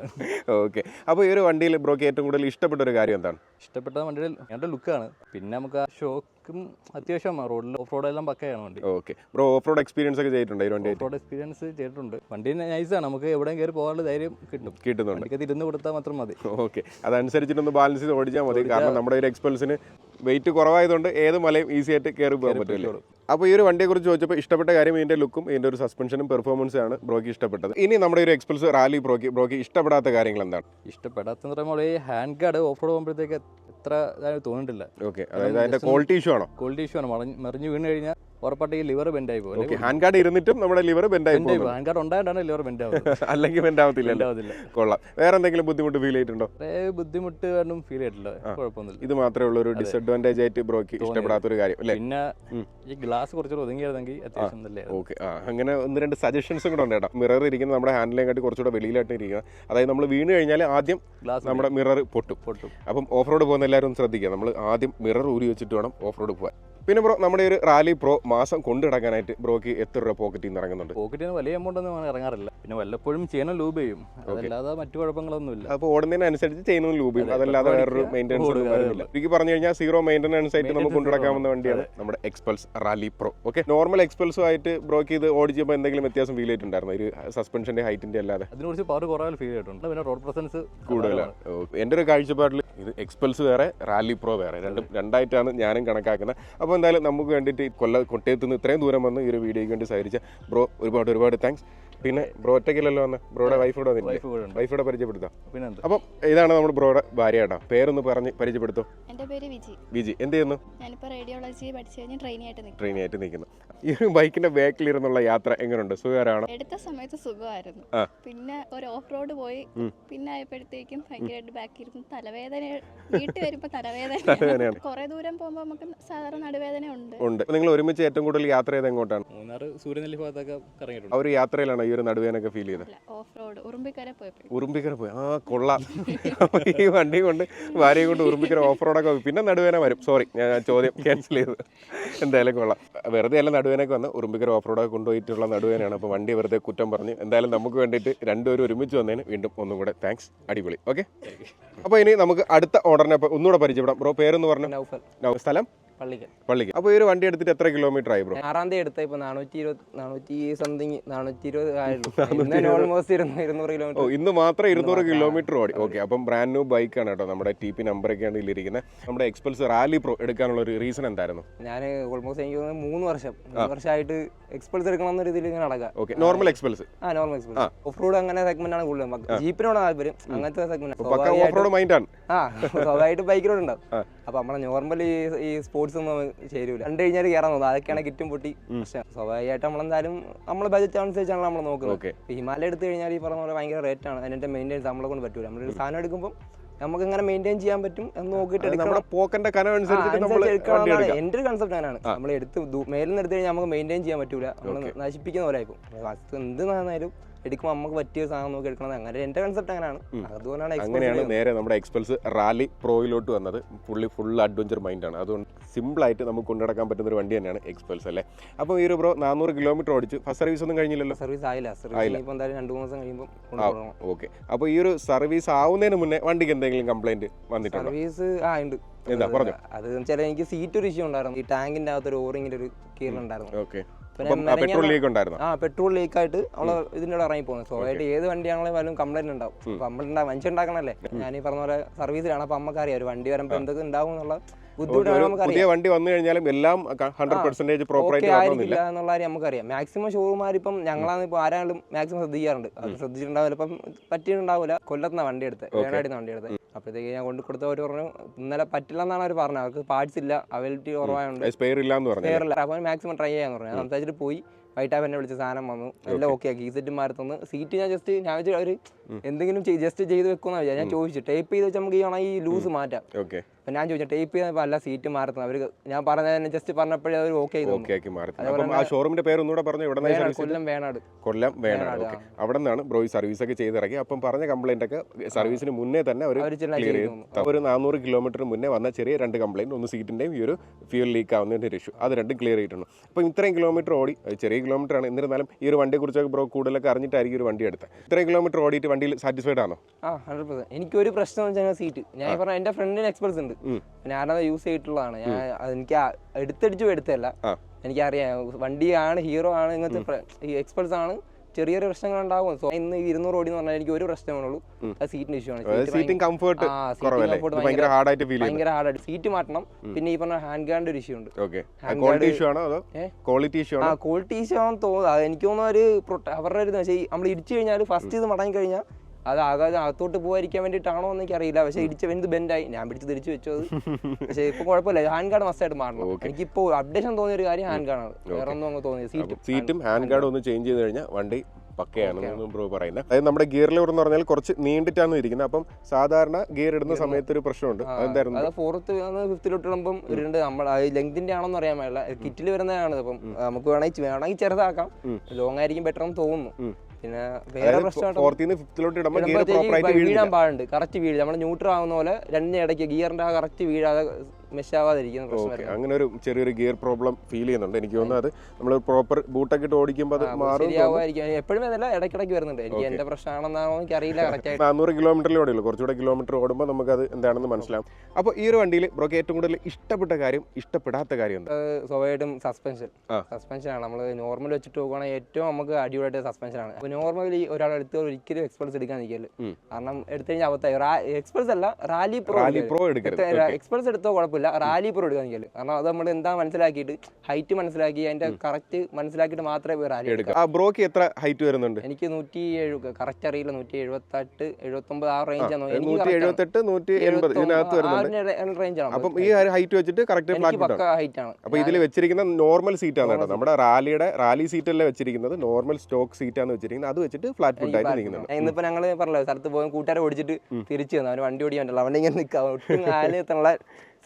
ഫുട്ടാണ് ഓക്കെ. അപ്പോൾ ഈ ഒരു വണ്ടിയിൽ ബ്രോക്ക് ഏറ്റവും കൂടുതൽ ഇഷ്ടപ്പെട്ട ഒരു കാര്യം എന്താണ്? ഇഷ്ടപ്പെട്ട വണ്ടിയിൽ ഞങ്ങളുടെ ലുക്കാണ്. പിന്നെ നമുക്ക് ആ ഷോ ബൈക്കും അത്യാവശ്യം റോഡിൽ ഓഫ് റോഡെല്ലാം പക്കയാണ് വണ്ടി. Okay. Bro off road experience ഒക്കെ ചെയ്തിട്ടുണ്ട് ഓഫ് റോഡ് എക്സ്പീരിയൻസ് ചെയ്തിട്ടുണ്ട്. വണ്ടി നൈസാണ് നമുക്ക് എവിടെയും കയറി പോകാനുള്ള ധൈര്യം കിട്ടും. കിട്ടുന്നുണ്ട്. വണ്ടിക്കകത്ത് ഇരുന്ന് കൊടുത്താൽ മാത്രം മതി. ഓക്കെ. അതനുസരിച്ചിട്ടൊന്ന് ബാലൻസ് ചെയ്ത് ഓടിച്ചാൽ മതി. കാരണം നമ്മുടെ ഒരു എക്സ്പെൽസിന് വെയിറ്റ് കുറവായതുകൊണ്ട് ഏത് മലയും ഈസി ആയിട്ട് കയറി പോകാൻ പറ്റില്ല അപ്പോൾ ഈ ഒരു വണ്ടിയെക്കുറിച്ച് ചോദിച്ചപ്പോൾ ഇഷ്ടപ്പെട്ട കാര്യം ഇതിന്റെ ലുക്കും ഇതിന്റെ ഒരു സസ്പെൻഷനും പെർഫോമൻസും ആണ് ബ്രോക്ക് ഇഷ്ടപ്പെട്ടത്. ഇനി നമ്മുടെ ഒരു എക്സ്പെൽസ് റാലി ബ്രോക്ക് ബ്രോക്ക് ഇഷ്ടപ്പെടാത്ത കാര്യങ്ങൾ എന്താണ്? ഇഷ്ടപ്പെടാത്ത പറയുമ്പോൾ ഹാൻഡ് ഗാർഡ് ഓഫ് റോഡ് പോകുമ്പോഴത്തേക്ക് എത്ര തോന്നിട്ടില്ല ഓക്കെ. അതായത് അതിന്റെ ക്വാളിറ്റി ഇഷ്യൂ ആണോ? ക്വാളിറ്റി ഇഷ്യൂ ആണ്. മറിഞ്ഞ് വീണ് കഴിഞ്ഞാൽ ഉറപ്പായിട്ട് ഈ ലിവർ ബെൻഡായി പോകും ഓക്കെ ഹാൻഡ് കാർഡ് ഇരുന്നിട്ടും നമ്മുടെ ലിവർ ബെൻഡായി ആയി പോകും പോകും. ഹാൻഡ് കാർഡ് ഉണ്ടായിട്ടാണ് ലിവർ ബെൻഡ് ആവുന്നത്. അല്ലെങ്കിൽ ബെൻഡ് ബെൻഡാവത്തില്ല കൊള്ളാം. വേറെ എന്തെങ്കിലും ബുദ്ധിമുട്ട് ഫീൽ ചെയ്തിട്ടുണ്ടോ? ബുദ്ധിമുട്ട് കാരണം ഫീൽ ചെയ്തിട്ടില്ല. കുഴപ്പമൊന്നുമില്ല. ഇത് മാത്രമേ ഉള്ളൂ ഒരു ഡിസഡ്വാന്റേജ് ആയിട്ട് ബ്രോക്ക് ഇഷ്ടപ്പെടാത്ത ഒരു കാര്യം അല്ലേ? പിന്നെ ഈ ഗ്ലാസ് കുറച്ചുകൂടെ ഒതുങ്ങിയായിരുന്നെങ്കിൽ അത്യാവശ്യം നല്ല ഓക്കെ ആ അങ്ങനെ ഒന്ന് രണ്ട് സജഷൻസും കൂടെ ഉണ്ട് കേട്ടോ. മിറർ ഇരിക്കുന്നത് നമ്മുടെ ഹാൻഡിലേയും കാട്ടി കുറച്ചുകൂടെ വെളിയിലായിട്ട് ഇരിക്കുക. അതായത് നമ്മൾ വീണ് കഴിഞ്ഞാൽ ആദ്യം ഗ്ലാസ് നമ്മുടെ മിറർ പൊട്ടും. പൊട്ടും. അപ്പം ഓഫ് റോഡ് പോകുന്ന എല്ലാവരും ശ്രദ്ധിക്കുക. നമ്മൾ ആദ്യം മിറർ ഊരി വെച്ചിട്ട് വേണം ഓഫ് റോഡ് പോകാൻ. പിന്നെ ബ്രോ നമ്മുടെ ഒരു റാലി പ്രോ മാസം കൊണ്ടു നടക്കാനായിട്ട് ബ്രോക്ക് എത്ര രൂപ പോക്കറ്റിൽ നിന്ന് ഇറങ്ങുന്നുണ്ട്? പോക്കറ്റിൽ നിന്ന് വലിയ എമൗണ്ട് ഒന്നും ഇറങ്ങാറില്ല. പിന്നെ വല്ലപ്പോഴും ചെയ്യണം ലൂബ് ചെയ്യും. അതല്ലാതെ മറ്റു കുഴപ്പങ്ങളൊന്നുമില്ല. അപ്പോൾ ഓടുന്നതിനനുസരിച്ച് ചെയ്യുന്ന ലൂബ് ചെയ്യും. അതല്ലാതെ വേറൊരു മെയിന്റെനൻസ് വരുന്നില്ല. എനിക്ക് പറഞ്ഞു കഴിഞ്ഞാൽ സീറോ മെയിന്റെനൻസ് ആയിട്ട് നമുക്ക് Maintenance കൊണ്ടു നടക്കാവുന്ന വണ്ടിയാണ് നമ്മുടെ Xpulse rally pro okay normal എക്സ്പൾസും ആയിട്ട് ബ്രോക്ക് ഇത് ഓടിച്ചപ്പോൾ എന്തെങ്കിലും വ്യത്യാസം ഫീൽ ആയിട്ടുണ്ടായിരുന്നു ഒരു സസ്പെൻഷന്റെ ഹൈറ്റിന്റെ അല്ലാതെ. അതിനെക്കുറിച്ച് പവർ കുറവാൽ ഫീൽ ചെയ്തിട്ടുണ്ട്. പിന്നെ റോഡ് പ്രസൻസ് കൂടുതലാണ് എന്റെ എന്റെ ഒരു കാഴ്ചപ്പാടിൽ ഇത് എക്സ്പൾസ് വേറെ റാലി പ്രോ വേറെ. രണ്ടും രണ്ടായിട്ടാണ് ഞാനും കണക്കാക്കുന്നത്. അപ്പോൾ എന്തായാലും നമുക്ക് വേണ്ടിയിട്ട് കൊല്ല കൊട്ടയത്ത് നിന്ന് ഇത്രയും ദൂരം വന്ന് ഈ ഒരു വീഡിയോയ്ക്ക് വേണ്ടി സഹകരിച്ച ബ്രോ ഒരുപാട് ഒരുപാട് താങ്ക്സ് പിന്നെ ബ്രോ ഒറ്റയ്ക്കല്ലല്ലോ വന്ന ബ്രോയുടെ വൈഫ് കൂടെ ഉണ്ട്. വൈഫോടെ പരിചയപ്പെടുത്താം. അപ്പം ഇതാണ് നമ്മുടെ ബ്രോയുടെ ഭാര്യ കേട്ടോ പേരൊന്ന് പറഞ്ഞ് പരിചയപ്പെടുത്തോ. എന്റെ പേര് വിജി. വിജി എന്ത് ചെയ്യുന്നു? ഞാനിപ്പോൾ റേഡിയോളജി പഠിച്ചു കഴിഞ്ഞ് ട്രെയിനി ആയിട്ട് നിൽക്കും ട്രെയിനി ആയിട്ട് നിൽക്കുന്നു. ഈ ബൈക്കിന്റെ ബാക്കിൽ ഇരുന്നുള്ള യാത്ര എങ്ങനെയുണ്ട് സുഖകരമാണോ? എടുത്ത സമയത്ത് സുഖമായിരുന്നു. പിന്നെ ഒരു ഓഫ് റോഡ് പോയി. പിന്നെ ആയപ്പോഴത്തേക്കും ഭയങ്കരമായിട്ട് ബാക്കിൽ ഇരുന്ന് തലവേദന വീട്ടിൽ വരുമ്പോൾ തലവേദന കുറേ ദൂരം പോകുമ്പോൾ നമുക്ക് സാധാരണ നടുവേദന ഉണ്ട്. ഉണ്ട്. നിങ്ങൾ ഒരുമിച്ച് ഏറ്റവും കൂടുതൽ യാത്ര ചെയ്ത് എങ്ങോട്ടാണ്? മൂന്നാർ സൂര്യനെല്ലി ഭാഗത്തൊക്കെ കറങ്ങിയിട്ടുണ്ട്. ആ ഒരു യാത്രയിലാണ്? ഈ ഒരു നടുവേനൊക്കെ ഫീൽ ചെയ്തത് ഓഫ് റോഡ് ഉറുമ്പിക്കര പോയി ഉറുമ്പിക്കര പോയി. ആ കൊള്ളാം. ഈ വണ്ടി കൊണ്ട് ഭാര്യയെ കൊണ്ട് ഉറുമ്പിക്കര ഓഫ് റോഡൊക്കെ പോയി. പിന്നെ നടുവേന വരും. സോറി ഞാൻ ചോദ്യം ക്യാൻസൽ ചെയ്തു. എന്തായാലും കൊള്ളാം. വെറുതെ അല്ല നടുവേനൊക്കെ വന്ന് ഉറുമ്പിക്കര ഓഫ് റോഡൊക്കെ കൊണ്ടുപോയിട്ടുള്ള നടുവേനാണ്. അപ്പോൾ വണ്ടി വെറുതെ കുറ്റം പറഞ്ഞു. എന്തായാലും നമുക്ക് വേണ്ടിയിട്ട് രണ്ടുപേരും ഒരുമിച്ച് വന്നതിന് വീണ്ടും ഒന്നും കൂടെ താങ്ക്സ് അടിപൊളി. ഓക്കെ അപ്പോൾ ഇനി നമുക്ക് അടുത്ത ഓർഡറിനെ അപ്പോൾ ഒന്നുകൂടെ പരിചയപ്പെടാം. ബ്രോ പേരെന്ന് പറഞ്ഞു? സ്ഥലം? പള്ളിക്കൽ പള്ളിക്ക്. അപ്പോൾ ഈ ഒരു വണ്ടി എടുത്തിട്ട് എത്ര കിലോമീറ്റർ ആയി ബ്രോ ആറാം തീയതി എടുത്ത ഇപ്പൊ നാനൂറ്റി ഇരുപത് നാനൂറ്റി സംതിങ് നാനൂറ്റി ഇരുപത്. ആയുള്ളൂ ഓൾമോസ്റ്റ് ഇരുന്നൂറ് ഇരുന്നൂറ് ഓ കിലോമീറ്റർ ഇന്ന് മാത്രം ഇരുന്നൂറ്. കിലോമീറ്റർ ഓടി. ഓക്കെ അപ്പം ബ്രാൻഡ് ന്യൂ ബൈക്കാണ് കേട്ടോ നമ്മുടെ ടി പി നമ്പറൊക്കെയാണ് ഇതിലിരിക്കുന്നത് നമ്മുടെ എക്സ്പൾസ് റാലി പ്രോ എടുക്കാനുള്ള ഒരു റീസൺ എന്തായിരുന്നു? ഞാൻ ഓൾമോസ്റ്റ് എനിക്ക് തോന്നുന്നത് മൂന്ന് വർഷം. മൂന്ന് വർഷമായിട്ട് എക്സ്പൾസ് എടുക്കണം ഇതിൽ ഇങ്ങനെ നടക്കാം. ഓക്കെ നോർമൽ എക്സ്പൾസ് ആ നോർമൽ എക്സ്പൾസ് ഓഫ് റോഡ് അങ്ങനെ സെഗ്മെന്റ് ആണ് കൂടുതലും. ജീപ്പിനോട് താല്പര്യം. അങ്ങനത്തെ സെഗ്മെന്റ് ഓഫ് റോഡ് മൈൻഡ് ആണ്. ആ സ്വാഭാവികമായിട്ട് ബൈക്കിനോട് ഉണ്ടാവും. ആ. അപ്പൊ നമ്മളെ നോർമൽ ഈ സ്പോർട്സ് ഒന്നും ചേരൂല. കണ്ടു കഴിഞ്ഞാൽ കയറാൻ തോന്നുന്നു അതൊക്കെയാണ് കിറ്റും പൊട്ടി. സ്വാഭാവികമായിട്ട് നമ്മളെന്തായാലും നമ്മളെ ബജറ്റ് അനുസരിച്ചാണ് നമ്മൾ നോക്കുന്നത്. ഓക്കെ. ഇപ്പൊ ഹിമാലയ എടുത്തു കഴിഞ്ഞാൽ ഈ പറഞ്ഞ പോലെ ഭയങ്കര റേറ്റ് ആണ്. അതിന്റെ മെയിന്റൈൻസ് നമ്മളെ കൊണ്ട് പറ്റൂല. നമ്മളൊരു സാധനം എടുക്കുമ്പോൾ നമുക്ക് ഇങ്ങനെ മെയിന്റെയിൻ ചെയ്യാൻ പറ്റും എന്ന് നോക്കിയിട്ട് നമ്മുടെ പോക്കന്റെ കനം അനുസരിച്ച് എന്റെ ഒരു കൺസെപ്റ്റ് അങ്ങനെയാണ് നമ്മൾ എടുത്ത് മേലിൽ നിന്ന് എടുത്തു കഴിഞ്ഞാൽ നമുക്ക് മെയിന്റെയിൻ ചെയ്യാൻ പറ്റൂല. നമ്മൾ നശിപ്പിക്കുന്ന പോലെ ആയിരിക്കും വസ്തു എന്ത് നന്നായാലും എടുക്കുമ്പോൾ നമുക്ക് പറ്റിയ ഒരു സാധനം നോക്കി എടുക്കണത് അങ്ങനെ എന്റെ കൺസെപ്റ്റ് അങ്ങനെയാണ്. expose അങ്ങനെയാണ് നേരെ നമ്മുടെ എക്സ്പെൽസ് റാലി പ്രോയിലോട്ട് വന്നത്. പുള്ളി ഫുൾ അഡ്വഞ്ചർ മൈൻഡാണ് അതുകൊണ്ട് സിമ്പിളായിട്ട് നമുക്ക് കൊണ്ടുനടക്കാൻ പറ്റുന്ന ഒരു വണ്ടി തന്നെയാണ് എക്സ്പെൽസ് അല്ലേ? അപ്പോൾ ഈ ഒരു ബ്രോ നാനൂറ് കിലോമീറ്റർ ഓടിച്ചു. ഫസ്റ്റ് സർവീസ് ഒന്നും കഴിഞ്ഞില്ലല്ലോ? സർവീസ് ആയില്ല. സർവീസ് ഇപ്പോൾ എന്തായാലും രണ്ട് മൂന്ന് ദിവസം കഴിയുമ്പോൾ ഓക്കെ അപ്പോൾ ഈ ഒരു സർവീസ് ആവുന്നതിന് മുന്നേ വണ്ടിക്ക് എന്തെങ്കിലും കംപ്ലൈന്റ് വന്നിട്ടുണ്ടോ? സർവീസ് ആ ഉണ്ട്. എന്താ? പറഞ്ഞു. അത് വെച്ചാൽ എനിക്ക് സീറ്റ് ഒരു ഇഷ്യൂ ഉണ്ടായിരുന്നു. ഈ ടാങ്കിന്റെ അകത്ത് ഒരു ഓറിങ്ങിന്റെ ഒരു കീറലുണ്ടായിരുന്നു ഓക്കെ പെട്രോൾ ലീക്ക് ഉണ്ടായിരുന്നു? ആ പെട്രോൾ ലീക്ക് ആയിട്ട് അവൾ ഇതിന്റെ ഇറങ്ങി പോകുന്നത് സ്വാഭാവികമായിട്ട് ഏത് വണ്ടിയാണെങ്കിലും വല്ലതും കംപ്ലൈന്റ് ഉണ്ടാവും. അപ്പൊ വഞ്ചി മനുഷ്യണ്ടാക്കണല്ലേ ഞാൻ ഈ പറഞ്ഞ പോലെ സർവീസിലാണ് അപ്പൊ നമുക്കറിയാം ഒരു വണ്ടി വരുമ്പോൾ എന്തൊക്കെ ഉണ്ടാവും എന്നുള്ള പുതിയ വണ്ടി വന്നു കഴിഞ്ഞാലും എല്ലാം ഹൺഡ്രഡ് പെർസെന്റേജ് പ്രോപ്പർ ഓക്കെ ആയിരിക്കില്ല എന്നുള്ള കാര്യം നമുക്കറിയാം. മാക്സിമം ഷോറൂമാർ ഇപ്പം ഞങ്ങളാണ് ഇപ്പോൾ ആരാളും മാക്സിമം ശ്രദ്ധിക്കാറുണ്ട്. അത് ശ്രദ്ധിച്ചിട്ടുണ്ടാവില്ല. ഇപ്പം പറ്റിയിട്ടുണ്ടാവില്ല. കൊല്ലത്തുനിന്ന് വണ്ടി എടുത്ത് വേണാടിന്ന് വണ്ടി എടുത്ത്. അപ്പോഴത്തേക്ക് ഞാൻ കൊണ്ടു കൊടുത്ത അവർ പറഞ്ഞു ഇന്നലെ പറ്റില്ല എന്നാണ് അവർ പറഞ്ഞത്. അവർക്ക് പാർട്സ് ഇല്ല. അവൈലബിലിറ്റി കുറവായതുകൊണ്ട് സ്പെയർ ഇല്ല എന്ന് പറഞ്ഞു ക്ലിയറില്ല അപ്പോൾ മാക്സിമം ട്രൈ ചെയ്യാന്ന് പറഞ്ഞു. ഞാൻ സംസാരിച്ചിട്ട് പോയി. വൈറ്റാപ്പ് എന്നെ വിളിച്ച സാധനം വന്നു. എല്ലാം ഓക്കെ ആക്കി. ഈ സെറ്റ് മാറി തന്നു സീറ്റ് ഞാൻ ജസ്റ്റ് ഞാൻ വെച്ചാൽ അവർ എന്തെങ്കിലും ജസ്റ്റ് ചെയ്ത് വെക്കുമെന്ന് വിചാരിച്ചു ഞാൻ ചോദിച്ചു. ടൈപ്പ് ചെയ്ത് വെച്ചാൽ നമുക്ക് ഈ ആണെങ്കിൽ ഈ ലൂസ് മാറ്റാം. ഓക്കെ അപ്പൊ ഞാൻ ചോദിച്ചു ടൈപ്പ് ചെയ്തപ്പോൾ അല്ല സീറ്റ് മാറുന്നത് അവർ ഞാൻ പറഞ്ഞ ജസ്റ്റ് പറഞ്ഞപ്പോഴേ അവർ ഓക്കെ ഷോറൂമിന്റെ പേര് ഒന്നുകൂടെ പറഞ്ഞു? ഇവിടെ കൊല്ലം വേണാട്. കൊല്ലം വേണാട്, ഓക്കെ അവിടെ നിന്നാണ് ബ്രോ സർവീസ് ഒക്കെ ചെയ്തിറങ്ങി അപ്പം പറഞ്ഞ കംപ്ലൈന്റ് ഒക്കെ സർവീസിന് മുന്നേ തന്നെ അവർ ക്ലിയർ ചെയ്തു ഒരു നാനൂറ് കിലോമീറ്റർ മുന്നേ വന്ന ചെറിയ രണ്ട് കംപ്ലൈന്റ് ഒന്ന് സീറ്റിന്റെയും ഈ ഒരു ഫ്യൂൽ ലീക്ക് ആവുന്നതിന്റെ ഒരു ഇഷ്യൂ അത് രണ്ടും ക്ലിയർ ചെയ്തിട്ടുണ്ട്. അപ്പം ഇത്രയും കിലോമീറ്റർ ഓടി ചെറിയ കിലോമീറ്റർ ആണ്. എന്നിരുന്നാലും ഈ ഒരു വണ്ടിയെ കുറിച്ചൊക്കെ ബ്രോ കൂടുതലൊക്കെ അറിഞ്ഞിട്ടായിരിക്കും ഒരു വണ്ടി എടുത്തത്. ഇത്രയും കിലോമീറ്റർ ഓടിയിട്ട് വണ്ടി വണ്ടിയിൽ സാറ്റിസ്ഫൈഡ് ആണോ? ആ ഹൺഡ്രഡ് പെർസെന്റ് എനിക്കൊരു പ്രശ്നം വെച്ചാൽ സീറ്റ് ഞാൻ പറഞ്ഞ എന്റെ ഫ്രണ്ടിന് എക്സ്പെർട്സ് ഉണ്ട്. ഞാനത് യൂസ് ചെയ്തിട്ടുള്ളതാണ്. ഞാൻ എനിക്ക് എടുത്തടിച്ചു എടുത്തല്ല. എനിക്കറിയാം. വണ്ടിയാണ് ഹീറോ ആണ് ഇങ്ങനത്തെ എക്സ്പെർട്സ് ആണ്. ചെറിയ ചെറിയ പ്രശ്നങ്ങൾ ഉണ്ടാവും സോ ഇന്ന് ഇരുന്നൂറ് ഓടി എന്ന് പറഞ്ഞാൽ എനിക്ക് ഒരു പ്രശ്നമുള്ളൂ അത് സീറ്റിന്റെ ഇഷ്യൂ ആണ്. സീറ്റിംഗ് കംഫർട്ട് ഭയങ്കര ഹാർഡായിട്ട് ഫീൽ ഭയങ്കര ഹാർഡായിട്ട് സീറ്റ് മാറ്റണം. പിന്നെ ഈ പറഞ്ഞ ഹാൻഡ് ഗാർഡിന്റെ ഒരു ഇഷ്യൂ ഉണ്ട്. ക്വാളിറ്റി ഇഷ്യൂ ആണോ അതോ? ക്വാളിറ്റി ഇഷ്യൂ ആ ക്വാളിറ്റി ഇഷ്യൂ ആണെന്ന് തോന്നുന്നു. അത് എനിക്ക് തോന്നുന്ന ഒരു അവരുടെ ഒരു നമ്മൾ ഇടിച്ചു കഴിഞ്ഞാൽ ഫസ്റ്റ് ഇത് മടങ്ങി കഴിഞ്ഞാൽ അത് ആകാതെ അകത്തോട്ട് പോകാതിരിക്കാൻ വേണ്ടിയിട്ടാണോ എന്ന് എനിക്കറിയില്ല. പക്ഷേ ഇടിച്ച എന്ത് ബെൻഡായി. ഞാൻ പിടിച്ച് തിരിച്ചു വെച്ചു അത്. പക്ഷേ ഇപ്പൊ കുഴപ്പമില്ല. ഹാൻഡ് ഗാർഡ് മസ്റ്റായിട്ട് മാറണം. എനിക്കിപ്പോ അപ്ഡേഷൻ തോന്നിയ ഒരു കാര്യം ഹാൻഡ് ഗാർഡ് ആണ്. വേറെ ഒന്നും അങ്ങ് തോന്നിയത് സീറ്റ് സീറ്റും ഹാൻഡ് ഗാർഡും ഒന്ന് ചേഞ്ച് ചെയ്ത് കഴിഞ്ഞാൽ വണ്ടി പക്കയാണെന്ന് ബ്രോ പറയുന്നത് അതായത് നമ്മുടെ ഗിയർ ലിവർ എന്ന് പറഞ്ഞാൽ കുറച്ച് നീണ്ടിട്ടാണ് ഇരിക്കുന്നത് അപ്പം സാധാരണ ഗിയർ ഇടുന്ന സമയത്ത് ഒരു പ്രശ്നമുണ്ട്. അതെന്തായിരുന്നു? അത് ഫോർത്ത് ഫിഫ്ത്തിലോട്ട് ഇടുമ്പം നമ്മൾ ലെങ്തിന്റെ ആണോന്ന് അറിയാൻ പാടില്ല കിറ്റിൽ വരുന്നതാണ് അപ്പം നമുക്ക് വേണമെങ്കിൽ വേണമെങ്കിൽ ചെറുതാക്കാം. ലോങ് ആയിരിക്കും ബെറ്റർ എന്ന് തോന്നുന്നു. പിന്നെ വേറെ പ്രശ്നമായിട്ട് വീഴാൻ പാടുണ്ട്. കറക്റ്റ് വീഴ് നമ്മൾ ന്യൂട്രൽ ആവുന്ന പോലെ രണ്ട് ഇടയ്ക്ക് ഗിയറിന്റെ ആ കറക്റ്റ് വീഴാതെ മെഷ് ആവാതിരിക്കുന്ന പ്രശ്നം അങ്ങനെ ഒരു ചെറിയൊരു ഗിയർ പ്രോബ്ലം ഫീൽ ചെയ്യുന്നുണ്ട്. എനിക്ക് തോന്നുന്നത് അത് നമ്മൾ പ്രോപ്പർ ബൂട്ടൊക്കെ ഇട്ട് ഓടിക്കുമ്പോൾ അത് മാറും എപ്പോഴും അതല്ല ഇടയ്ക്കിടയ്ക്ക് വരുന്നുണ്ട്. എനിക്ക് എന്റെ പ്രശ്നമാണെന്നാണോ എനിക്ക് അറിയില്ല കറക്റ്റ് നാനൂറ് കിലോമീറ്ററിലൂടെ ഉള്ളൂ. കുറച്ചുകൂടെ കിലോമീറ്റർ ഓടുമ്പോൾ നമുക്ക് അത് എന്താണെന്ന് മനസ്സിലാവും. അപ്പോൾ ഈ ഒരു വണ്ടിയിൽ ബ്രോക്ക് ഏറ്റവും കൂടുതൽ ഇഷ്ടപ്പെട്ട കാര്യം ഇഷ്ടപ്പെടാത്ത കാര്യം എന്താ? സ്വാഭാവികമായിട്ടും സസ്പെൻഷൻ സസ്പെൻഷനാണ് നമ്മൾ നോർമൽ വെച്ചിട്ട് പോകുകയാണെങ്കിൽ ഏറ്റവും നമുക്ക് അടിപൊളിയായിട്ട് സസ്പെൻഷൻ ആണ്. അപ്പോൾ നോർമലി ഒരാൾ എടുത്ത് ഒരിക്കലും എക്സ്പൾസ് എടുക്കാൻ നിൽക്കൽ കാരണം എടുത്തു കഴിഞ്ഞാൽ അവത്തായി എക്സ്പൾസ് അല്ല റാലി പ്രോ റാലി പ്രോ എടുക്കും എക്സ്പൾസ് എടുത്തോ കുഴപ്പമില്ല. റാലി പ്രോ എടുക്കാൻ നിൽക്കൽ കാരണം അത് നമ്മൾ എന്താ മനസ്സിലാക്കിയിട്ട് ഹൈറ്റ് മനസ്സിലാക്കി അതിന്റെ കറക്റ്റ് മനസ്സിലാക്കിയിട്ട് മാത്രമേ റാലി എടുക്കുക ആ ബ്രോക്ക് എത്ര ഹൈറ്റ് വരുന്നുണ്ട്? എനിക്ക് നൂറ്റി ഏഴ് കറക്റ്റ് അറിയില്ല. നൂറ്റി എഴുപത്തെട്ട് എഴുപത്തൊമ്പത് ആ റേഞ്ച് ആണ്? നൂറ്റി. എഴുപത്തെട്ട് നൂറ്റി എൺപത് ഇതിനകത്ത് വരുന്നുണ്ട്. റേഞ്ച് ആണ് അപ്പം ഈ ഹൈറ്റ് വെച്ചിട്ട് കറക്റ്റ് ഫ്ലാറ്റ് ഹൈറ്റ് ആണ്. അപ്പോൾ ഇതിൽ വെച്ചിരിക്കുന്ന നോർമൽ സീറ്റ് ആണ് കേട്ടോ. നമ്മുടെ റാലിയുടെ റാലി സീറ്റ് അല്ല വെച്ചിരിക്കുന്നത്. നോർമൽ സ്റ്റോക്ക് സീറ്റ് ആണ് വെച്ചിരിക്കുന്നത്. അത് വെച്ചിട്ട് ഫ്ലാറ്റ് ഫുഡ് ആയിട്ട് നിൽക്കുന്നുണ്ട്. ഇന്നിപ്പോ ഞങ്ങൾ പറഞ്ഞല്ലോ സ്ഥലത്ത് പോയി കൂട്ടുകാരെ ഓടിച്ചിട്ട് തിരിച്ചു വന്നു. അവന് വണ്ടി ഓടിക്കാൻ പറ്റില്ല. അവന്റെ ഇങ്ങനെ നിൽക്കാം ഒട്ടും കാലിൽ എത്താനുള്ള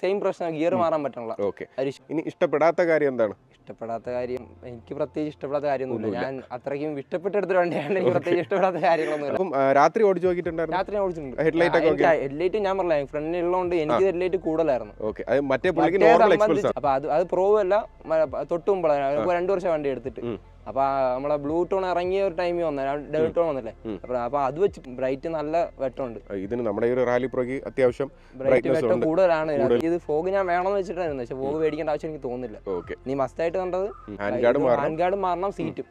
സെയിം പ്രശ്നം ഗിയർ മാറാൻ പറ്റണല്ലോ. ഓക്കെ ഇനി ഇഷ്ടപ്പെടാത്ത കാര്യം എന്താണ്? ഇഷ്ടപ്പെടാത്ത കാര്യം എനിക്ക് പ്രത്യേകിച്ച് ഇഷ്ടപ്പെടാത്ത കാര്യമൊന്നുമില്ല. ഞാൻ അത്രയ്ക്കും ഇഷ്ടപ്പെട്ടെടുത്ത വണ്ടിയാണ്. എനിക്ക് പ്രത്യേകിച്ച് ഇഷ്ടപ്പെടാത്ത കാര്യങ്ങളൊന്നും രാത്രി ഓടിച്ചു നോക്കിയിട്ടുണ്ടായിരുന്നു? രാത്രി ഓടിച്ചിട്ടുണ്ട്. ഹെഡ്ലൈറ്റ് ഒക്കെ ഹെഡ്ലൈറ്റ് ഞാൻ പറഞ്ഞില്ല ഫ്രണ്ടിൽ ഉള്ളതുകൊണ്ട് എനിക്ക് ഹെഡ്ലൈറ്റ് കൂടുതലായിരുന്നു. ഓക്കെ അത് മറ്റേ പുള്ളിക്ക് അപ്പൊ അത് അത് പ്രോവല്ല തൊട്ട് ഇപ്പൊ രണ്ടു വർഷം വണ്ടി എടുത്തിട്ട്. അപ്പൊ നമ്മളെ ബ്ലൂ ടോൺ ഇറങ്ങിയ ഒരു ടൈമിൽ വന്ന. ഡബിൾ ടോൺ വന്നല്ലേ. അപ്പൊ അത് വെച്ച് ബ്രൈറ്റ് നല്ല വെട്ടമുണ്ട്. ഇതിന് നമ്മുടെ ഈ ഒരു റാലി പ്രോക്ക് അത്യാവശ്യം ബ്രൈറ്റ് വെട്ടം. കൂടുതലാണ്. ഇത് ഫോഗ് ഞാൻ വേണമെന്ന് വെച്ചിട്ടായിരുന്നു. പക്ഷെ ഫോഗ് മേടിക്കേണ്ട ആവശ്യം എനിക്ക് തോന്നുന്നില്ല. ഓക്കെ. നീ മസ്റ്റ് ആയിട്ട് കണ്ടത് ഹാൻഡ് ഗാർഡ് മാറണം. ഗാർഡ് സീറ്റും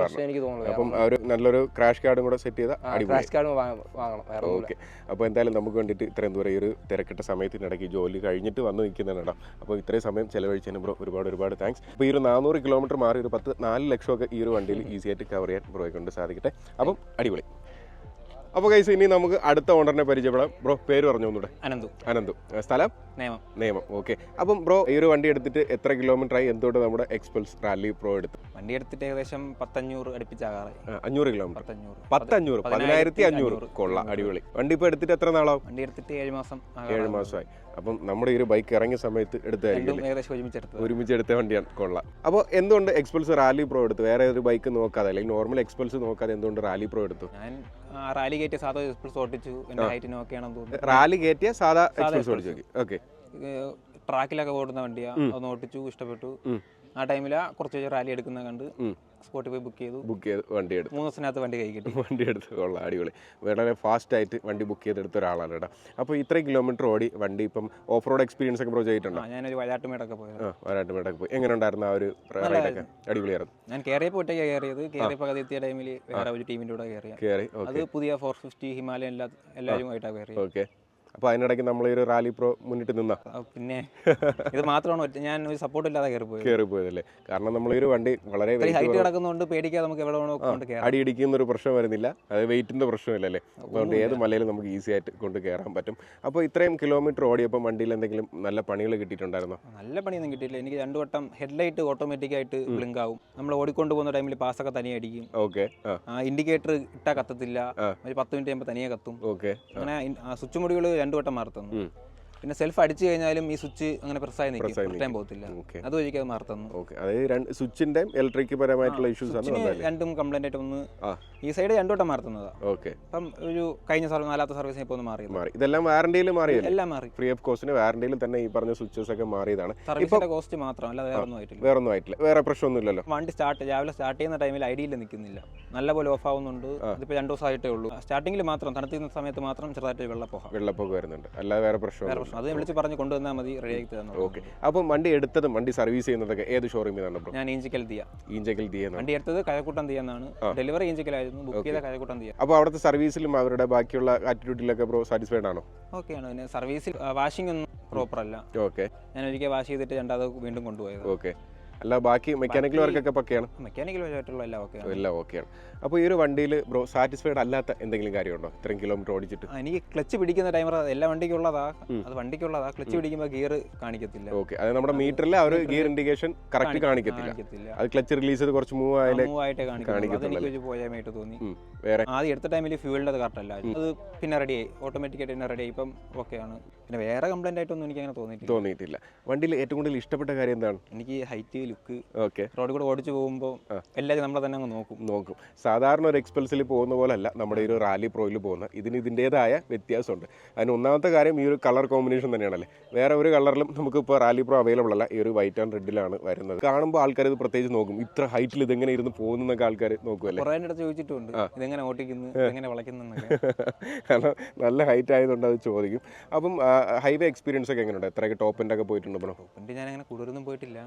മാറണം. എനിക്ക് തോന്നുന്നു അപ്പം ഒരു നല്ലൊരു ക്രാഷ് കാർഡും കൂടെ സെറ്റ് ചെയ്ത ക്രാഷ് കാർഡ് വാങ്ങണം. ഓക്കെ. അപ്പോൾ എന്തായാലും നമുക്ക് വേണ്ടിയിട്ട് ഇത്രയും ദൂരം ഈ ഒരു തിരക്കിട്ട സമയത്തിനിടയ്ക്ക് ജോലി കഴിഞ്ഞിട്ട് വന്ന് നിൽക്കുന്നതാണ് അപ്പൊ അപ്പോൾ ഇത്രയും സമയം ചെലവഴിച്ചതിന് ബ്രോ ഒരുപാട് ഒരുപാട് താങ്ക്സ് അപ്പോൾ ഈ ഒരു നാനൂറ് കിലോമീറ്റർ മാറി ഒരു പത്ത് നാല് ലക്ഷമൊക്കെ ഈ ഒരു വണ്ടിയിൽ ഈസി ആയിട്ട് കവർ ചെയ്യാൻ ബ്രോയെ കൊണ്ട് സാധിക്കട്ടെ. അപ്പം അടിപൊളി. അപ്പോൾ കൈസ് ഇനി നമുക്ക് അടുത്ത ഓണറിനെ പരിചയപ്പെടാം. ബ്രോ പേര് പറഞ്ഞു ഒന്നുകൂടെ? അനന്തു. അനന്തു. സ്ഥലം? നിയമം നിയമം ഓക്കെ അപ്പം ബ്രോ ഈ ഒരു വണ്ടി എടുത്തിട്ട് എത്ര കിലോമീറ്റർ ആയി? എന്തുകൊണ്ട് നമ്മുടെ എക്സ്പൾസ് റാലി പ്രോ എടുത്തു? വണ്ടി എടുത്തിട്ട് ഏകദേശം പത്തഞ്ഞൂറ് അടുപ്പിച്ചാകാറായി ആ, അഞ്ഞൂറ് കിലോമീറ്റർ പത്തഞ്ഞൂറ്. പതിനായിരത്തി അഞ്ഞൂറ്. കൊള്ളാം. അടിപൊളി. വണ്ടി ഇപ്പൊ എടുത്തിട്ട് എത്ര നാളാവും? വണ്ടി എടുത്തിട്ട് ഏഴ് മാസം ഏഴ് മാസമായി. അപ്പം നമ്മുടെ ഈ ഒരു ബൈക്ക് ഇറങ്ങിയ സമയത്ത് എടുത്തായിരിക്കും ഏകദേശം ഒരുമിച്ച് എടുത്ത വണ്ടിയാണ്. കൊള്ളാം. അപ്പോൾ എന്തുകൊണ്ട് എക്സ്പൾസ് റാലി പ്രോ എടുത്തു? വേറെ ഒരു ബൈക്ക് നോക്കാതെ അല്ലെങ്കിൽ നോർമൽ എക്സ്പൾസ് നോക്കാതെ എന്തുകൊണ്ട് റാലി പ്രോ എടുത്തു? ഞാൻ റാലി കയറ്റിയ സാധാ എക്സ്പ്രസ് ഓടിച്ചു എന്റെ ഹൈറ്റിനും ഒക്കെയാണെന്ന് തോന്നുന്നു. റാലി കയറ്റിയ സാധാ എക്സ്പ്രസ്. ഓടിച്ചു ഓക്കെ. ട്രാക്കിലൊക്കെ ഓടുന്ന വണ്ടിയാ. അതൊന്ന് ഓടിച്ചു ഇഷ്ടപ്പെട്ടു. ആ ടൈമിൽ കുറച്ച് റാലി എടുക്കുന്ന കണ്ട് സ്പോട്ടിഫൈ ബുക്ക് ചെയ്തു. ബുക്ക് ചെയ്ത് വണ്ടി എടുത്തു. മൂന്ന് ദിവസത്തിനകത്ത് വണ്ടി കൈ കിട്ടി. വണ്ടി എടുത്ത്. കൊള്ളാം അടിപൊളി. വളരെ ഫാസ്റ്റ് ആയിട്ട് വണ്ടി ബുക്ക് ചെയ്തെടുത്ത ഒരാളാണ് കേട്ടോ. അപ്പോൾ ഇത്രയും കിലോമീറ്റർ ഓടി വണ്ടി ഇപ്പം ഓഫ് റോഡ് എക്സ്പീരിയൻസ് ഒക്കെ പ്രോ ചെയ്തിട്ടുണ്ടോ? ഞാനൊരു വയനാട്ടുമേടൊക്കെ പോയത് ആ വരാട്ട് മേടൊക്കെ പോയി. എങ്ങനെ ഉണ്ടായിരുന്നു ആ ഒരു റൈഡൊക്കെ അടിപൊളിയായിരുന്നു. ഞാൻ കയറിയപ്പോൾ ഒറ്റയ്ക്ക് കയറിയത് കയറിയപ്പോൾ അത് എത്തിയ ടൈമിൽ വേറെ ഒരു ടീമിന്റെ കൂടെ കയറി കയറി അത് പുതിയ ഫോർ ഫിഫ്റ്റി ഹിമാലയൻ എല്ലാ എല്ലാവരും ആയിട്ടാണ് കയറി ഓക്കെ അപ്പോൾ അതിനിടയ്ക്ക് നമ്മൾ ഈ ഒരു റാലി പ്രോ മുന്നിട്ട് നിന്ന. പിന്നെ ഇത് മാത്രമാണ് ഞാൻ ഒരു സപ്പോർട്ട് ഇല്ലാതെ കയറി പോയത് കയറി പോയതല്ലേ കാരണം നമ്മൾ ഒരു വണ്ടി വളരെ ഹൈറ്റ് കിടക്കുന്നതുകൊണ്ട് പേടിക്കാതെ നമുക്ക് എവിടെ വേണോ കൊണ്ട് അടി ഇടിക്കുന്ന ഒരു പ്രശ്നം വരുന്നില്ല. അത് വെയിറ്റിന്റെ പ്രശ്നമില്ലല്ലേ അതുകൊണ്ട് ഏത് മലയിലും നമുക്ക് ഈസി ആയിട്ട് കൊണ്ട് കയറാൻ പറ്റും. അപ്പോൾ ഇത്രയും കിലോമീറ്റർ ഓടിയപ്പോൾ വണ്ടിയിൽ എന്തെങ്കിലും നല്ല പണികൾ കിട്ടിയിട്ടുണ്ടായിരുന്നോ? നല്ല പണിയൊന്നും കിട്ടിയില്ല എനിക്ക് രണ്ടു വട്ടം ഹെഡ്ലൈറ്റ് ഓട്ടോമാറ്റിക് ആയിട്ട് ബ്ലിങ്ക് ആവും. നമ്മൾ ഓടിക്കൊണ്ട് പോകുന്ന ടൈമിൽ പാസ് ഒക്കെ തനിയെ അടിക്കും. ഓക്കെ ഇൻഡിക്കേറ്റർ ഇട്ടാ കത്തത്തില്ല. ഒരു പത്ത് മിനിറ്റ് കഴിയുമ്പോൾ തനിയെ കത്തും. ഓക്കെ അങ്ങനെ സ്വിച്ച് മുടികൾ രണ്ടു വട്ടം മാറി തന്നു ഉം. പിന്നെ സെൽഫ് അടിച്ചു കഴിഞ്ഞാലും ഈ സ്വിച്ച് അങ്ങനെ പ്രസ്സായി നിൽക്കും പോകത്തില്ല. അത് വഴിക്ക് അത് അതായത് സ്വിച്ചിന്റെ ഇലക്ട്രിക് പരമായിട്ടുള്ള ഇഷ്യൂസ് ആണ് രണ്ടും കംപ്ലൈന്റ് ആയിട്ട് ഒന്ന്. ഈ സൈഡ് രണ്ടോട്ടം മാറി ഓക്കെ. അപ്പം ഒരു കഴിഞ്ഞ സർവീസ് നാലാത്ത സർവീസ് ഇപ്പോൾ ഒന്ന് മാറി മാറി. ഇതെല്ലാം വാറണ്ടിയിൽ മാറി. എല്ലാം മാറി ഫ്രീ ഓഫ് കോസ്റ്റിന് വാറണ്ടിയിൽ തന്നെ ഈ പറഞ്ഞ സ്വിച്ചസ് ഒക്കെ മാറിയതാണ്. സർവീസിന്റെ കോസ്റ്റ് മാത്രം അല്ലാതെ വേറെ ഒന്നും ആയിട്ടില്ല. വേറെ ഒന്നും ആയിട്ടില്ല. വേറെ പ്രശ്നമൊന്നുമില്ലല്ലോ? വണ്ടി സ്റ്റാർട്ട് രാവിലെ സ്റ്റാർട്ട് ചെയ്യുന്ന ടൈമിൽ ഐഡിയിൽ നിൽക്കുന്നില്ല നല്ലപോലെ ഓഫ് ആവുന്നുണ്ട്. ഇതിപ്പോൾ രണ്ടു ദിവസമായിട്ടേ ഉള്ളൂ. സ്റ്റാർട്ടിങ്ങിൽ മാത്രം തണുത്തിരുന്ന സമയത്ത് മാത്രം ചെറുതായിട്ട് വെള്ളപ്പോഹ വെള്ളപ്പോക്ക് വരുന്നുണ്ട്. അല്ലാതെ വേറെ പ്രശ്നമൊന്നും പ്രശ്നം അത് വിളിച്ച് പറഞ്ഞ് കൊണ്ടുവന്നാൽ മതി റെഡിയാക്കി തന്നു ഓക്കെ. അപ്പം വണ്ടി എടുത്തതും വണ്ടി സർവീസ് ചെയ്യുന്നതൊക്കെ ഏത് ഷോറൂമിൽ നിന്നാണ് ബ്രോ? ഞാൻ ഈഞ്ചിക്കൽ ദിയ. ഈഞ്ചക്കൽ ദിയ വണ്ടി എടുത്തത് കഴക്കൂട്ടം തീയെന്നാണ് എന്നാണ്. ഡെലിവറി ഈഞ്ചിക്കലായിരുന്നു ബുക്ക് ചെയ്ത കഴക്കൂട്ടം തീയ അപ്പോൾ അവിടുത്തെ സർവീസിലും അവരുടെ ബാക്കിയുള്ള ആറ്റിറ്റ്യൂഡിലൊക്കെ ബ്രോ സാറ്റിസ്ഫൈഡ് ആണോ? ഓക്കെയാണ്. പിന്നെ സർവീസിൽ വാഷിംഗ് ഒന്നും പ്രോപ്പർ അല്ല. ഓക്കെ. ഞാൻ ഒരിക്കൽ വാഷ് ചെയ്തിട്ട് രണ്ടാമത് വീണ്ടും കൊണ്ടുപോയത്. ഓക്കെ. അല്ല ബാക്കി മെക്കാനിക്കൽ വർക്കൊക്കെ പക്കയാണ് മെക്കാനിക്കൽ വർക്കായിട്ടുള്ള എല്ലാം ഓക്കെയാണ്. എല്ലാം ഓക്കെയാണ്. അപ്പോൾ ഈ ഒരു വണ്ടിയിൽ ബ്രോ സാറ്റിസ്ഫൈഡ് അല്ലാത്ത എന്തെങ്കിലും കാര്യമുണ്ടോ? ഇത്രയും കിലോമീറ്റർ ഓടിച്ചിട്ട്. എനിക്ക് ക്ലച്ച് പിടിക്കുന്ന ടൈമർ എല്ലാ വണ്ടിക്കുള്ളതാ. അത് വണ്ടിക്കുള്ളതാ. ക്ലച്ച് പിടിക്കുമ്പോൾ ഗിയർ കാണിക്കത്തില്ല. ഓക്കെ അത് നമ്മുടെ മീറ്ററിൽ ആ ഒരു ഗിയർ ഇൻഡിക്കേഷൻ കറക്റ്റ് കാണിക്കത്തില്ല. അത് ക്ലച്ച് റിലീസ് ചെയ്ത് കുറച്ച് മൂവ് ആയാലേ മൂവ് ആയിട്ട് കാണിക്കത്തില്ല പോയാമായിട്ട് തോന്നി. വേറെ? ആദ്യം എടുത്ത ടൈമിൽ ഫ്യൂവലിന്റെ കറക്റ്റ് അല്ല. അത് പിന്നെ റെഡി റെഡിയായി ഓട്ടോമാറ്റിക്കായിട്ട് തന്നെ ആയി. ഇപ്പം ആണ്. പിന്നെ വേറെ കംപ്ലൈന്റ് ആയിട്ടൊന്നും എനിക്ക് അങ്ങനെ തോന്നിയിട്ടില്ല. തോന്നിയിട്ടില്ല. വണ്ടിയിൽ ഏറ്റവും കൂടുതൽ ഇഷ്ടപ്പെട്ട കാര്യം എന്താണ്? എനിക്ക് ഹൈറ്റ് ലുക്ക് ഓക്കെ റോഡിൽ കൂടെ ഓടിച്ചു പോകുമ്പോൾ എല്ലാവരും നമ്മളെ തന്നെ അങ്ങ് നോക്കും. നോക്കും. സാധാരണ ഒരു എക്സ്പെൽസിൽ പോകുന്ന പോലല്ല നമ്മുടെ ഈ ഒരു റാലി പ്രോയിൽ പോകുന്നത് ഇതിന് ഇതിന്റേതായ വ്യത്യാസമുണ്ട്. അതിന് ഒന്നാമത്തെ കാര്യം ഈ ഒരു കളർ കോമ്പിനേഷൻ തന്നെയാണല്ലേ. വേറെ ഒരു കളറിലും നമുക്ക് ഇപ്പോൾ റാലി പ്രോ അവൈലബിൾ അല്ല. ഈ ഒരു വൈറ്റ് ആൻഡ് റെഡിലാണ് വരുന്നത്. കാണുമ്പോൾ ആൾക്കാർ ഇത് പ്രത്യേകിച്ച് നോക്കും. ഇത്ര ഹൈറ്റിൽ ഇതെങ്ങനെ ഇരുന്ന് പോകുന്നൊക്കെ ആൾക്കാർ നോക്കുമല്ലേ കുറേ അടുത്ത് ചോദിച്ചിട്ടുണ്ട്. ഇതെങ്ങനെ ഓട്ടിക്കുന്നു? എങ്ങനെ വളയ്ക്കുന്നു കാരണം നല്ല ഹൈറ്റ് ആയതുകൊണ്ട് അത് ചോദിക്കും. അപ്പം ഹൈവേ എക്സ്പീരിയൻസ് ഒക്കെ എങ്ങനെയുണ്ട്? എത്രയൊക്കെ ടോപ്പിന്റെ ഒക്കെ പോയിട്ടുണ്ട് ബ്രോ ഞാൻ അങ്ങനെ കൂടുതലൊന്നും പോയിട്ടില്ല.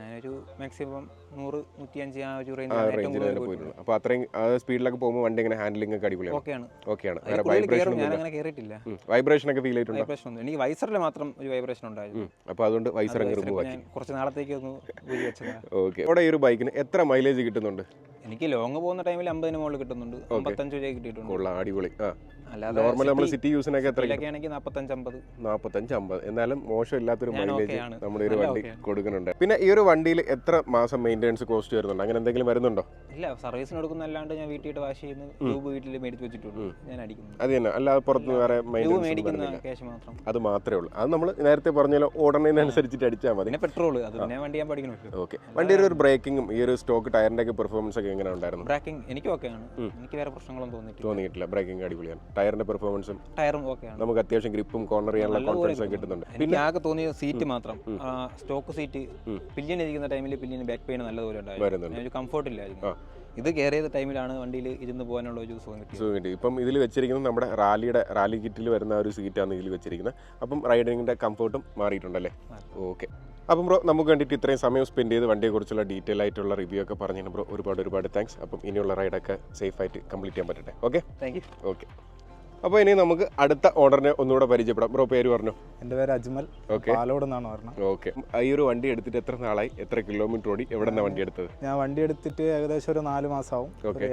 ഞാനൊരു മാക്സിമം നൂറ് നൂറ്റിയഞ്ച് ആ ഒരു ആ റേഞ്ച് ഏറ്റവും റേഞ്ചിൽ കൂടുതൽ തന്നെ പോയിട്ടുണ്ട് അപ്പോൾ അത്രയും സ്പീഡിലൊക്കെ പോകുമ്പോൾ വണ്ടി ഇങ്ങനെ ഹാൻഡിലിംഗ് ഒക്കെ അടിപൊളിയാണ്. ഓക്കെയാണ്. ഓക്കെയാണ്. വൈബ്രേഷൻ ഞാൻ അങ്ങനെ കയറിയിട്ടില്ല വൈബ്രേഷൻ ഒക്കെ ഫീൽ ആയിട്ടുണ്ട് വൈബ്രേഷൻ ഒന്നും എനിക്ക് വൈസറിൽ മാത്രം ഒരു വൈബ്രേഷൻ ഉണ്ടായിരുന്നു. അപ്പോൾ അതുകൊണ്ട് വൈസർ അങ്ങ് വൈസറിൽ റിമൂവ് ആക്കി. കുറച്ച് നാളത്തേക്ക് ഒന്ന് ഓക്കെ ഈ ഒരു ബൈക്കിന് എത്ര മൈലേജ് കിട്ടുന്നുണ്ട്? എനിക്ക് ലോങ് പോകുന്ന ടൈമിൽ അമ്പതിന് മുകളിൽ കിട്ടുന്നുണ്ട്. അമ്പത്തഞ്ച് രൂപ കിട്ടിയിട്ടുണ്ട്. കൊള്ളാം അടിപൊളി. ആ. നോർമൽ നമ്മൾ സിറ്റി യൂസിനൊക്കെ എത്ര ആണെങ്കിൽ നാൽപ്പത്തഞ്ച് അമ്പത്. നാൽപ്പത്തഞ്ച് അമ്പത്. എന്നാലും മോശമില്ലാത്തൊരു മൈലേജ്. നമ്മുടെ ഒരു വണ്ടി. കൊടുക്കുന്നുണ്ട്. പിന്നെ ഈ ഒരു വണ്ടിയിൽ എത്ര മാസം മെയിന്റെനൻസ് കോസ്റ്റ് വരുന്നുണ്ട്? അങ്ങനെ എന്തെങ്കിലും വരുന്നുണ്ടോ? ഇല്ല സർവീസിന് കൊടുക്കുന്ന അല്ലാണ്ട് ഞാൻ വീട്ടിൽ വാഷ് ചെയ്യുന്നു ട്യൂബ് വീട്ടിൽ മേടിച്ച് വെച്ചിട്ടുണ്ട്. ഞാൻ അടിക്കുന്നു അത് തന്നെ. അല്ലാതെ പുറത്ത് വേറെ അത് മാത്രമേ ഉള്ളൂ. അത് നമ്മൾ നേരത്തെ പറഞ്ഞാലോ ഓടണതിനനുസരിച്ചിട്ട് അടിച്ചാൽ മതി. പെട്രോൾ അത് പിന്നെ വണ്ടി ഞാൻ പഠിക്കണം ഓക്കെ വണ്ടിയുടെ ഒരു ബ്രേക്കിങ്ങും ഈ ഒരു സ്റ്റോക്ക് ടയറിന്റെ ഒക്കെ പെർഫോമൻസ് ഒക്കെ എങ്ങനെ ഉണ്ടായിരുന്നു ബ്രേക്കിംഗ് എനിക്ക് ഓക്കെയാണ് എനിക്ക് വേറെ പ്രശ്നങ്ങളൊന്നും തോന്നിയിട്ടില്ല. തോന്നിയിട്ടില്ല. ബ്രേക്കിംഗ് അടിപൊളിയാണ്. ടയറിന്റെ പെർഫോമൻസും ടയറും ഓക്കെയാണ് നമുക്ക് അത്യാവശ്യം ഗ്രിപ്പും കോർണർ ചെയ്യാനുള്ള കോൺഫിഡൻസ് ഒക്കെ കിട്ടുന്നുണ്ട്. പിന്നെ ആകെ തോന്നിയ സീറ്റ് മാത്രം. സ്റ്റോക്ക് സീറ്റ് പില്ലിയൻ ഇരിക്കുന്ന ടൈമിൽ പില്ലിയൻ ബാക്ക് പെയിൻ നല്ലതുപോലെ ഉണ്ടായിരുന്നു. ഒരു കംഫർട്ട് ഇല്ലായിരുന്നു. ഇത് കയറിയത് ടൈമിലാണ് വണ്ടിയിൽ ഇരുന്ന് പോകാനുള്ള ഒരു സുഖം സുഖം കിട്ടി. ഇപ്പം ഇതിൽ വെച്ചിരിക്കുന്നത് നമ്മുടെ റാലിയുടെ റാലി കിറ്റിൽ വരുന്ന ഒരു സീറ്റാണ് ഇതിൽ വെച്ചിരിക്കുന്നത്. അപ്പം റൈഡിങ്ങിന്റെ കംഫർട്ടും മാറിയിട്ടുണ്ടല്ലേ? ഓക്കെ അപ്പം ബ്രോ നമുക്ക് വേണ്ടിയിട്ട് ഇത്രയും സമയം സ്പെൻഡ് ചെയ്ത് വണ്ടിയെക്കുറിച്ചുള്ള ഡീറ്റെയിൽ ആയിട്ടുള്ള റിവ്യൂ ഒക്കെ പറഞ്ഞു ബ്രോ ഒരുപാട് ഒരുപാട് താങ്ക്സ് അപ്പം ഇനിയുള്ള റൈഡൊക്കെ സേഫ് ആയിട്ട് കംപ്ലീറ്റ് ചെയ്യാൻ പറ്റട്ടെ. ഓക്കെ താങ്ക് യു ഓക്കെ അപ്പോൾ ഇനി നമുക്ക് അടുത്ത ഓർഡറിനെ ഒന്നുകൂടെ പരിചയപ്പെടാം. ബ്രോ പേര് പറഞ്ഞു? എന്റെ പേര് അജ്മൽ. ഓക്കെ പാലോട് നിന്നാണ് പറഞ്ഞത്. ഓക്കെ ഈ ഒരു വണ്ടി എടുത്തിട്ട് എത്ര നാളായി? എത്ര കിലോമീറ്റർ ഓടി? എവിടെ നിന്നാണ് വണ്ടി എടുത്തത്? ഞാൻ വണ്ടി എടുത്തിട്ട് ഏകദേശം ഒരു നാല് മാസമാവും.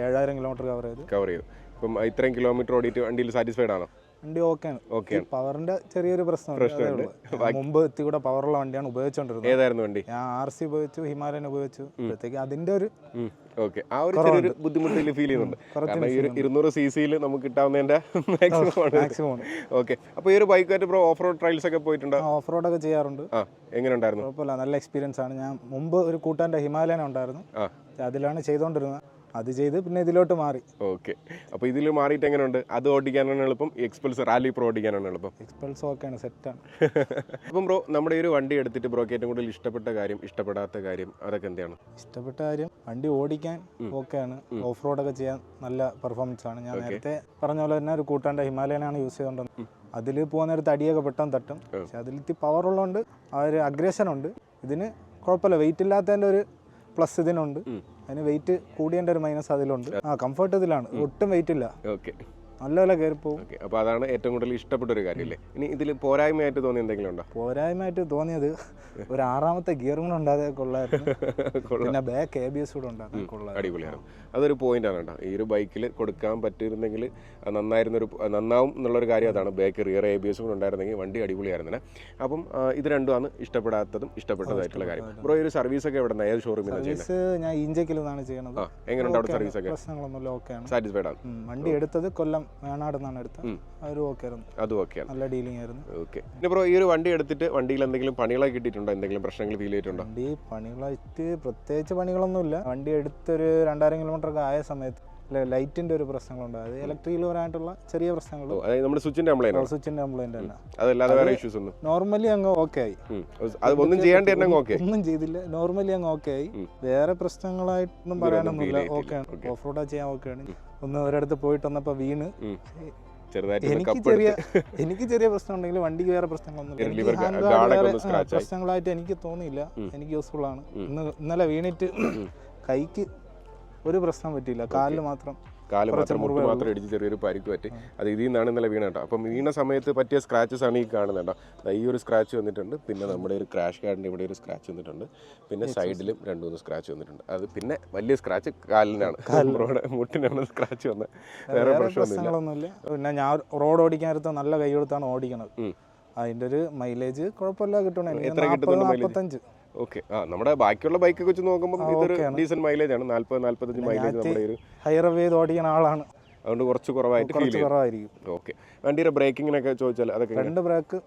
ഏഴായിരം കിലോമീറ്റർ കവർ ചെയ്തു. കവർ ചെയ്തു. അപ്പം ഇത്രയും കിലോമീറ്റർ ഓടിയിട്ട് വണ്ടിയിൽ സാറ്റിസ്ഫൈഡ് ആണോ? വണ്ടി ഓക്കെയാണ് ഓക്കെ പവറിന്റെ ചെറിയൊരു പ്രശ്നമുണ്ട്. മുമ്പ് എത്തി കൂടെ പവറുള്ള വണ്ടിയാണ് ഉപയോഗിച്ചോണ്ടിരുന്നത്. ഏതായിരുന്നു വണ്ടി? ഞാൻ ആർ സി ഉപയോഗിച്ചു ഹിമാലയൻ ഉപയോഗിച്ചു. അപ്പോഴത്തേക്ക് അതിന്റെ ഒരു ഓക്കെ ആ ഒരു ചെറിയൊരു ബുദ്ധിമുട്ടിൽ ഫീൽ ചെയ്യുന്നുണ്ട്. ഇരുന്നൂറ് സി സിയിൽ നമുക്ക് കിട്ടാവുന്നതിന്റെ മാക്സിമം മാക്സിമം ഓക്കെ അപ്പോൾ ഈ ഒരു ബൈക്കായിട്ട് ബ്രോ ഓഫ് റോഡ് ട്രയൽസ് ഒക്കെ പോയിട്ടുണ്ട്? ഓഫ് റോഡൊക്കെ ചെയ്യാറുണ്ട്. ആ എങ്ങനെ ഉണ്ടായിരുന്നു? കുഴപ്പമില്ല. നല്ല എക്സ്പീരിയൻസ് ആണ്. ഞാൻ മുമ്പ് ഒരു കൂട്ടാന്റെ ഹിമാലയൻ ഉണ്ടായിരുന്നു. അതിലാണ് ചെയ്തുകൊണ്ടിരുന്നത് അത് ചെയ്ത് പിന്നെ ഇതിലോട്ട് മാറി. ഓക്കെ. അപ്പോൾ ഇതിൽ മാറിയിട്ട് എങ്ങനെയുണ്ട് അത് ഓടിക്കാനാണ് എളുപ്പം എക്സ്പൾസ് റാലി പ്രോ ഓടിക്കാനാണ് എളുപ്പം. എക്സ്പൾസ് ഓക്കെയാണ് സെറ്റാണ് അപ്പം ബ്രോ നമ്മുടെ ഒരു വണ്ടി എടുത്തിട്ട് ബ്രോക്ക് ഏറ്റവും കൂടുതൽ ഇഷ്ടപ്പെട്ട കാര്യം ഇഷ്ടപ്പെടാത്ത കാര്യം അതൊക്കെ എന്താണ്? ഇഷ്ടപ്പെട്ട കാര്യം വണ്ടി ഓടിക്കാൻ ഓക്കെയാണ്. ഓഫ് റോഡൊക്കെ ചെയ്യാൻ നല്ല പെർഫോമൻസ് ആണ്. ഞാൻ നേരത്തെ പറഞ്ഞ പോലെ തന്നെ ഒരു കൂട്ടാന്റെ ഹിമാലയനാണ് യൂസ് ചെയ്തുകൊണ്ടിരുന്നത് അതിൽ പോകുന്ന ഒരു തടിയൊക്കെ പെട്ടെന്ന് തട്ടും. പക്ഷെ അതിൽ ഇത്തിരി പവർ ഉള്ളതുകൊണ്ട് ആ ഒരു അഗ്രേഷൻ ഉണ്ട്. ഇതിന് കുഴപ്പമില്ല. വെയിറ്റ് ഇല്ലാത്തതിന്റെ ഒരു പ്ലസ് ഇതിനുണ്ട്. അതിന് വെയിറ്റ് കൂടിയതിന്റെ ഒരു മൈനസ് അതിലുണ്ട്. ആ കംഫർട്ട് ഇതിലാണ്. ഒട്ടും വെയിറ്റ് ഇല്ല. ഓക്കെ നല്ലപോലെ കയറിപ്പോവും. ഓക്കെ അപ്പോൾ അതാണ് ഏറ്റവും കൂടുതൽ ഇഷ്ടപ്പെട്ട ഒരു കാര്യമല്ലേ ഇനി ഇതിൽ പോരായ്മയായിട്ട് തോന്നിയ എന്തെങ്കിലും ഉണ്ടോ? പോരായ്മയായിട്ട് തോന്നിയത് ഒരു ആറാമത്തെ ഗിയറും കൂടെ ഉണ്ടാതെ കൊള്ളായിരുന്നു. പിന്നെ ബാക്ക് എ ബി എസ് കൂടെ അടിപൊളിയാണ്. അതൊരു പോയിന്റ് ആണ് കേട്ടോ. ഈ ഒരു ബൈക്കിൽ കൊടുക്കാൻ പറ്റിയിരുന്നെങ്കിൽ നന്നായിരുന്ന നന്നായിരുന്നൊരു നന്നാവും എന്നുള്ളൊരു കാര്യം അതാണ്. Back rear A B S കൂടെ ഉണ്ടായിരുന്നെങ്കിൽ വണ്ടി അടിപൊളിയായിരുന്നില്ല. അപ്പം ഇത് രണ്ടുമാണ് ഇഷ്ടപ്പെടാത്തതും ഇഷ്ടപ്പെട്ടതായിട്ടുള്ള കാര്യം. ബ്രോ ഈ ഒരു സർവീസ് ഒക്കെ എവിടെ ഏത് ഷോറൂമിൽ സർവീസ് ഞാൻ ഇഞ്ചക്കിൽ നിന്നാണ് ചെയ്യണത് എങ്ങനെയുണ്ട് അവിടെ സർവീസ് ഒക്കെ? പ്രശ്നങ്ങളൊന്നുമില്ല. ഓക്കെയാണ് സാറ്റിസ്ഫൈഡ് ആണ്? വണ്ടി എടുത്തത് കൊല്ലം വേണാട് നിന്നാണ് എടുത്തത്. അവരും ഓക്കെ ആയിരുന്നു. അത് ഓക്കെയാണ് നല്ല ഡീലിംഗ് ആയിരുന്നു. ഓക്കെ പിന്നെ ബ്രോ ഈ ഒരു വണ്ടി എടുത്തിട്ട് വണ്ടിയിൽ എന്തെങ്കിലും പണികളൊക്കെ കിട്ടിയിട്ടുണ്ടോ? എന്തെങ്കിലും പ്രശ്നങ്ങൾ ഫീൽ ചെയ്തിട്ടുണ്ടോ? വണ്ടി പണികളായിട്ട് പ്രത്യേകിച്ച് പണികളൊന്നുമില്ല. വണ്ടി എടുത്തൊരു രണ്ടായിരം കിലോമീറ്റർ ഒക്കെ ആയ സമയത്ത് ലൈറ്റിന്റെ ഒരു പ്രശ്നങ്ങളുണ്ട്. അത് ഇലക്ട്രിക്കൽ പരമായിട്ടുള്ള ചെറിയ പ്രശ്നങ്ങൾ നമ്മുടെ സ്വിച്ചിന്റെ കംപ്ലൈന്റ് സ്വിച്ചിന്റെ കംപ്ലൈന്റ് അതല്ലാതെ വേറെ ഇഷ്യൂസ് ഒന്നും. നോർമലി അങ്ങ് ഓക്കെ ആയി. അത് ഒന്നും ചെയ്യാണ്ട് ഓക്കെ ഒന്നും ചെയ്തില്ല. നോർമലി അങ്ങ് ഓക്കെ ആയി. വേറെ പ്രശ്നങ്ങളായിട്ടൊന്നും പറയാനൊന്നുമില്ല. ഓക്കെ ആണ്. ഓഫ് റോഡാ ചെയ്യാൻ ഓക്കെ ആണ്. ഒന്ന് ഒരിടത്ത് പോയിട്ട് വന്നപ്പോ വീണ്. എനിക്ക് ചെറിയ എനിക്ക് ചെറിയ പ്രശ്നം ഉണ്ടെങ്കിൽ വണ്ടിക്ക് വേറെ scratch പ്രശ്നങ്ങളായിട്ട് എനിക്ക് തോന്നിയില്ല. എനിക്ക് യൂസ്ഫുൾ ആണ്. ഇന്ന് ഇന്നലെ വീണിട്ട് കൈക്ക് ഒരു പ്രശ്നം പറ്റിയില്ല. കാലിൽ മാത്രം. കാൽ മാത്രം മുട്ട് മാത്രം ഇടിച്ച് ചെറിയൊരു പരിക്ക് പറ്റി. അത് ഇതിൽ നിന്നാണ് ഇന്നലെ വീണ കേട്ടോ. അപ്പം വീണ സമയത്ത് പറ്റിയ സ്ക്രാച്ചസ് ആണ് ഈ കാണുന്നത് കേട്ടോ. ദാ ഈ ഒരു സ്ക്രാച്ച് വന്നിട്ടുണ്ട്. പിന്നെ നമ്മുടെ ഒരു ക്രാഷ് കാർഡിന്റെ ഇവിടെ ഒരു സ്ക്രാച്ച് വന്നിട്ടുണ്ട്. പിന്നെ സൈഡിലും രണ്ട് മൂന്ന് സ്ക്രാച്ച് വന്നിട്ടുണ്ട്. അത് പിന്നെ വലിയ സ്ക്രാച്ച് കാലിനാണ്. മുട്ടിനാണ് സ്ക്രാച്ച് വന്നത് വേറെ പ്രശ്നങ്ങളൊന്നുമില്ല. പിന്നെ ഞാൻ റോഡ് ഓടിക്കാൻ അടുത്ത് നല്ല കൈ കൊടുത്താണ് ഓടിക്കണത്. അതിന്റെ ഒരു മൈലേജ് കുഴപ്പമില്ല കിട്ടണേ. നാൽപ്പത്? നാൽപ്പത്തഞ്ച് ഓക്കെ. ആ നമ്മുടെ ബാക്കിയുള്ള ബൈക്കൊക്കെ വെച്ച് നോക്കുമ്പോൾ ഇതൊരു okay മൈലേജ് ആണ്. നാല്പത് നാല്പത്തഞ്ച് മൈലേജ് നമ്മുടെ ഒരു ഹൈറവേ ഓടിക്കുന്ന ആളാണ്. അതുകൊണ്ട് കുറച്ച് കുറവായിട്ട് ഫീൽ കുറവായിരിക്കും. ഓക്കെ. വണ്ടിയുടെ ബ്രേക്കിങ്ങിനൊക്കെ ചോദിച്ചാൽ അതൊക്കെ രണ്ട് ബ്രേക്ക്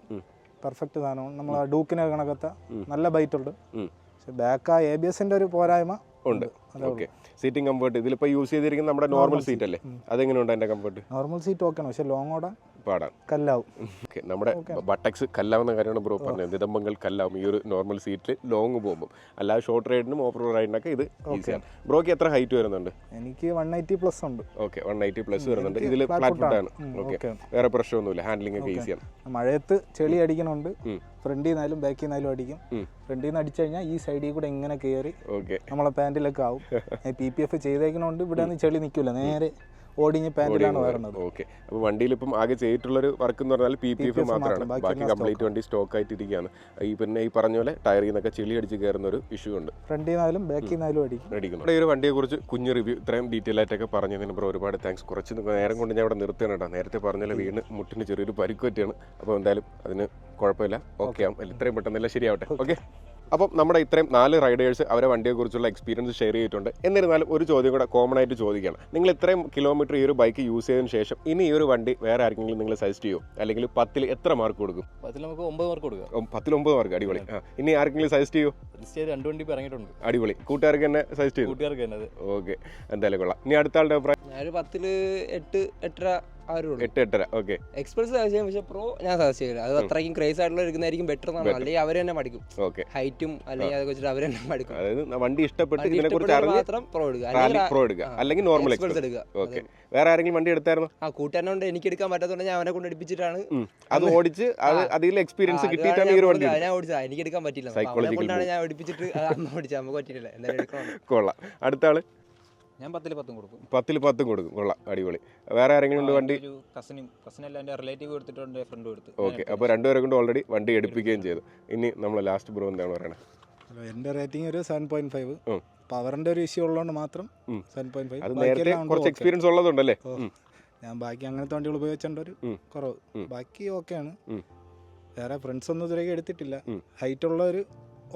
പെർഫെക്റ്റ് സാധനമാണ് നമ്മൾ ആ ഡൂക്കിനെ കണക്കത്തെ നല്ല ബൈറ്റ് ഉണ്ട്. പക്ഷെ ബാക്ക് ആ എ ബി എസിന്റെ ഒരു പോരായ്മ ഉണ്ട്. ഓക്കെ. Seating comfort. ഇതിലിപ്പോൾ യൂസ് ചെയ്തിരിക്കുന്ന നമ്മുടെ നോർമൽ സീറ്റ് അല്ലേ? അതെങ്ങനെയുണ്ട് അതിന്റെ കംഫർട്ട് നോർമൽ സീറ്റ് ഓക്കെയാണ് പക്ഷേ ലോങ് ഓടാൻ പാടാണ്. കല്ലാവും. ഓക്കെ. നമ്മുടെ ബട്ടക്സ് കല്ലാവുന്ന കാര്യമാണ് ബ്രോ പറഞ്ഞത്. നിതമ്പങ്ങൾ കല്ലാവും. ഈ ഒരു നോർമൽ സീറ്റിൽ ലോങ് പോകുമ്പോൾ അല്ലാതെ ഷോർട്ട് റൈഡിനും ഓഫ് റോഡ് റൈഡിനൊക്കെ ഇത് ഈസിയാണ് ബ്രോക്ക് എത്ര ഹൈറ്റ് വരുന്നുണ്ട്? എനിക്ക് വൺ എയ്റ്റി പ്ലസ് ഉണ്ട്. ഓക്കെ. വൺ എയ്റ്റി പ്ലസ് വരുന്നുണ്ട്. ഇതിൽ ഫ്ലാറ്റ് ആണ്. ഓക്കെ വേറെ പ്രശ്നമൊന്നുമില്ല. ഹാൻഡ്ലിംഗ് ഒക്കെ ഈസിയാണ് മഴയത്ത് ചെളി അടിക്കണുണ്ട്. ഫ്രണ്ടിൽ നിന്നാലും ബാക്കിൽ നിന്നാലും അടിക്കും. ഫ്രണ്ടിൽ നിന്ന് അടിച്ചു കഴിഞ്ഞാൽ ഈ സൈഡിൽ കൂടെ ഇങ്ങനെ കയറി ഓക്കെ നമ്മളെ പാന്റിലൊക്കെ ആവും. പി പി എഫ് ചെയ്തേക്കണോണ്ട് ഇവിടെ നിന്ന് ചെളി നിൽക്കില്ല നേരെ ഓടിഞ്ഞ് പാന്റിലാണ് വരുന്നത് ഓക്കെ. അപ്പോൾ വണ്ടിയിൽ ഇപ്പം ആകെ ചെയ്തിട്ടുള്ളൊരു വർക്ക് എന്ന് പറഞ്ഞാൽ പി പി എഫ് മാത്രമാണ് ബാക്കി കംപ്ലീറ്റ് വണ്ടി സ്റ്റോക്ക് ആയിട്ടിരിക്കുകയാണ്. ഈ പിന്നെ ഈ പറഞ്ഞ പോലെ ടയറിൽ നിന്നൊക്കെ ചെളി അടിച്ച് കയറുന്ന ഒരു ഇഷ്യൂ ഉണ്ട് ഫ്രണ്ടിൽ നിന്നാലും ബാക്കിൽ നിന്നാലും അടിക്കും. അടിക്കുന്നു. ഇവിടെ ഒരു വണ്ടിയെക്കുറിച്ച് കുഞ്ഞ് റിവ്യൂ ഇത്രയും ഡീറ്റെയിൽ ആയിട്ടൊക്കെ പറഞ്ഞതിന് ബ്രോ ഒരുപാട് താങ്ക്സ് കുറച്ച് നേരം കൊണ്ട് ഞാൻ ഇവിടെ നിർത്തുകയാണ് കേട്ടോ. നേരത്തെ പറഞ്ഞാൽ വീണ് മുട്ടിന് ചെറിയൊരു പരിക്ക് പറ്റിയാണ്. അപ്പോൾ എന്തായാലും അതിന് കുഴപ്പമില്ല. ഓക്കെ ആവും. ഇത്രയും പെട്ടെന്നല്ല എല്ലാം ശരിയാവട്ടെ ഓക്കെ അപ്പം നമ്മുടെ ഇത്രയും നാല് റൈഡേഴ്സ് അവരെ വണ്ടിയെക്കുറിച്ചുള്ള എക്സ്പീരിയൻസ് ഷെയർ ചെയ്തിട്ടുണ്ട്. എന്നിരുന്നാലും ഒരു ചോദ്യം കൂടെ കോമൺ ആയിട്ട് ചോദിക്കുകയാണ്. നിങ്ങൾ ഇത്രയും കിലോമീറ്റർ ഈ ഒരു ബൈക്ക് യൂസ് ചെയ്തതിന് ശേഷം ഇനി ഈ ഒരു വണ്ടി വേറെ ആർക്കെങ്കിലും നിങ്ങൾ സജസ്റ്റ് ചെയ്യുമോ അല്ലെങ്കിൽ പത്തിൽ എത്ര മാർക്ക് കൊടുക്കും? പത്തിൽ നമുക്ക് ഒമ്പത് മാർക്ക് കൊടുക്കുക പത്തിൽ ഒമ്പത് മാർക്ക് അടിപൊളി. ഇനി ആർക്കെങ്കിലും സജസ്റ്റ് ചെയ്യുമോ രണ്ട് വണ്ടി ഇറങ്ങിയിട്ടുണ്ട്. അടിപൊളി. കൂട്ടുകാർക്ക് തന്നെ സജസ്റ്റ് ചെയ്യും കൂട്ടുകാർക്ക് തന്നെ. ഓക്കെ എന്തായാലും കൊള്ളാം. ഇനി അടുത്ത ആളുടെ അഭിപ്രായം? ഞാനൊരു പത്തിൽ എട്ട് എട്ടര എട്ട് എട്ടര ഓക്കെ. എക്സ്പ്രസ് സജസ്റ്റ് ചെയ്യും പക്ഷെ പ്രോ ഞാൻ സജസ്റ്റ് ചെയ്യില്ല അത് അത്രയ്ക്കും ക്രേസ് ആയിട്ടുള്ള എടുക്കുന്നതായിരിക്കും ബെറ്റർ എന്നാണ്. അല്ലെങ്കിൽ അവർ തന്നെ പഠിക്കും. ഓക്കെ. ഹൈറ്റും അല്ലെങ്കിൽ അതൊക്കെ വെച്ചിട്ട് അവർ തന്നെ പഠിക്കും. അതായത് വണ്ടി ഇഷ്ടപ്പെട്ട് ഇതിനെ കുറിച്ച് അറിഞ്ഞ് മാത്രം പ്രോ എടുക്കുക. പ്രോ എടുക്കുക. അല്ലെങ്കിൽ നോർമൽ എക്സ്പ്രസ് എടുക്കുക. ഓക്കെ. വേറെ ആരെങ്കിലും വണ്ടി എടുത്തായിരുന്നു? ആ കൂട്ടുകാരനെ കൊണ്ട് എനിക്ക് എടുക്കാൻ പറ്റാത്തതുകൊണ്ട് ഞാൻ അവനെ കൊണ്ട് എടുപ്പിച്ചിട്ടാണ് അത് ഓടിച്ച് അത് അതിൽ എക്സ്പീരിയൻസ് കിട്ടിയിട്ടാണ് ഈ വണ്ടി ഞാൻ ഓടിച്ചത്. എനിക്ക് എടുക്കാൻ പറ്റില്ല കൊണ്ടാണ് ഞാൻ ഓടിപ്പിച്ചിട്ട് അമ്മ ഓടിച്ചത്. നമുക്ക് പറ്റിയില്ല എന്തായാലും കൊള്ളാം. അടുത്ത ആൾ? ഞാൻ പത്തിൽ പത്തും കൊടുക്കും. പത്തിൽ പത്തും കൊടുക്കും. കൊള്ളാം. അടിപൊളി. വേറെ ആരെങ്കിലും ഉണ്ട് വണ്ടി? ഒരു കസിനും കസിനല്ല എന്റെ റിലേറ്റീവ് എടുത്തിട്ടുണ്ട് ഫ്രണ്ട് എടുത്ത്. ഓക്കെ അപ്പോൾ രണ്ടുപേരെ കൊണ്ട് ഓൾറെഡി വണ്ടി എടുപ്പിക്കുകയും ചെയ്തു. ഇനി നമ്മൾ ലാസ്റ്റ് ബ്രോ എന്താണ് പറയണത് എന്റെ എന്റെ റേറ്റിംഗ് ഒരു സെവൻ പോയിന്റ് ഫൈവ് ഉം. പവറിന്റെ ഒരു ഇഷ്യൂ ഉള്ളതുകൊണ്ട് മാത്രം ഉം. സെവൻ പോയിന്റ് അത് ഫൈവ് നേരത്തെ കുറച്ച് എക്സ്പീരിയൻസ് ഉള്ളതുണ്ടല്ലേ? ഞാൻ ബാക്കി അങ്ങനത്തെ വണ്ടികൾ ഉപയോഗിച്ചോണ്ട് ഒരു ഉം. കുറവ്. ഉം. ബാക്കി ഓക്കെയാണ് ആണ്. വേറെ ഫ്രണ്ട്സ് ഒന്നും ഇതുവരെ എടുത്തിട്ടില്ല. ഉം. ഹൈറ്റ് ഉള്ള ഒരു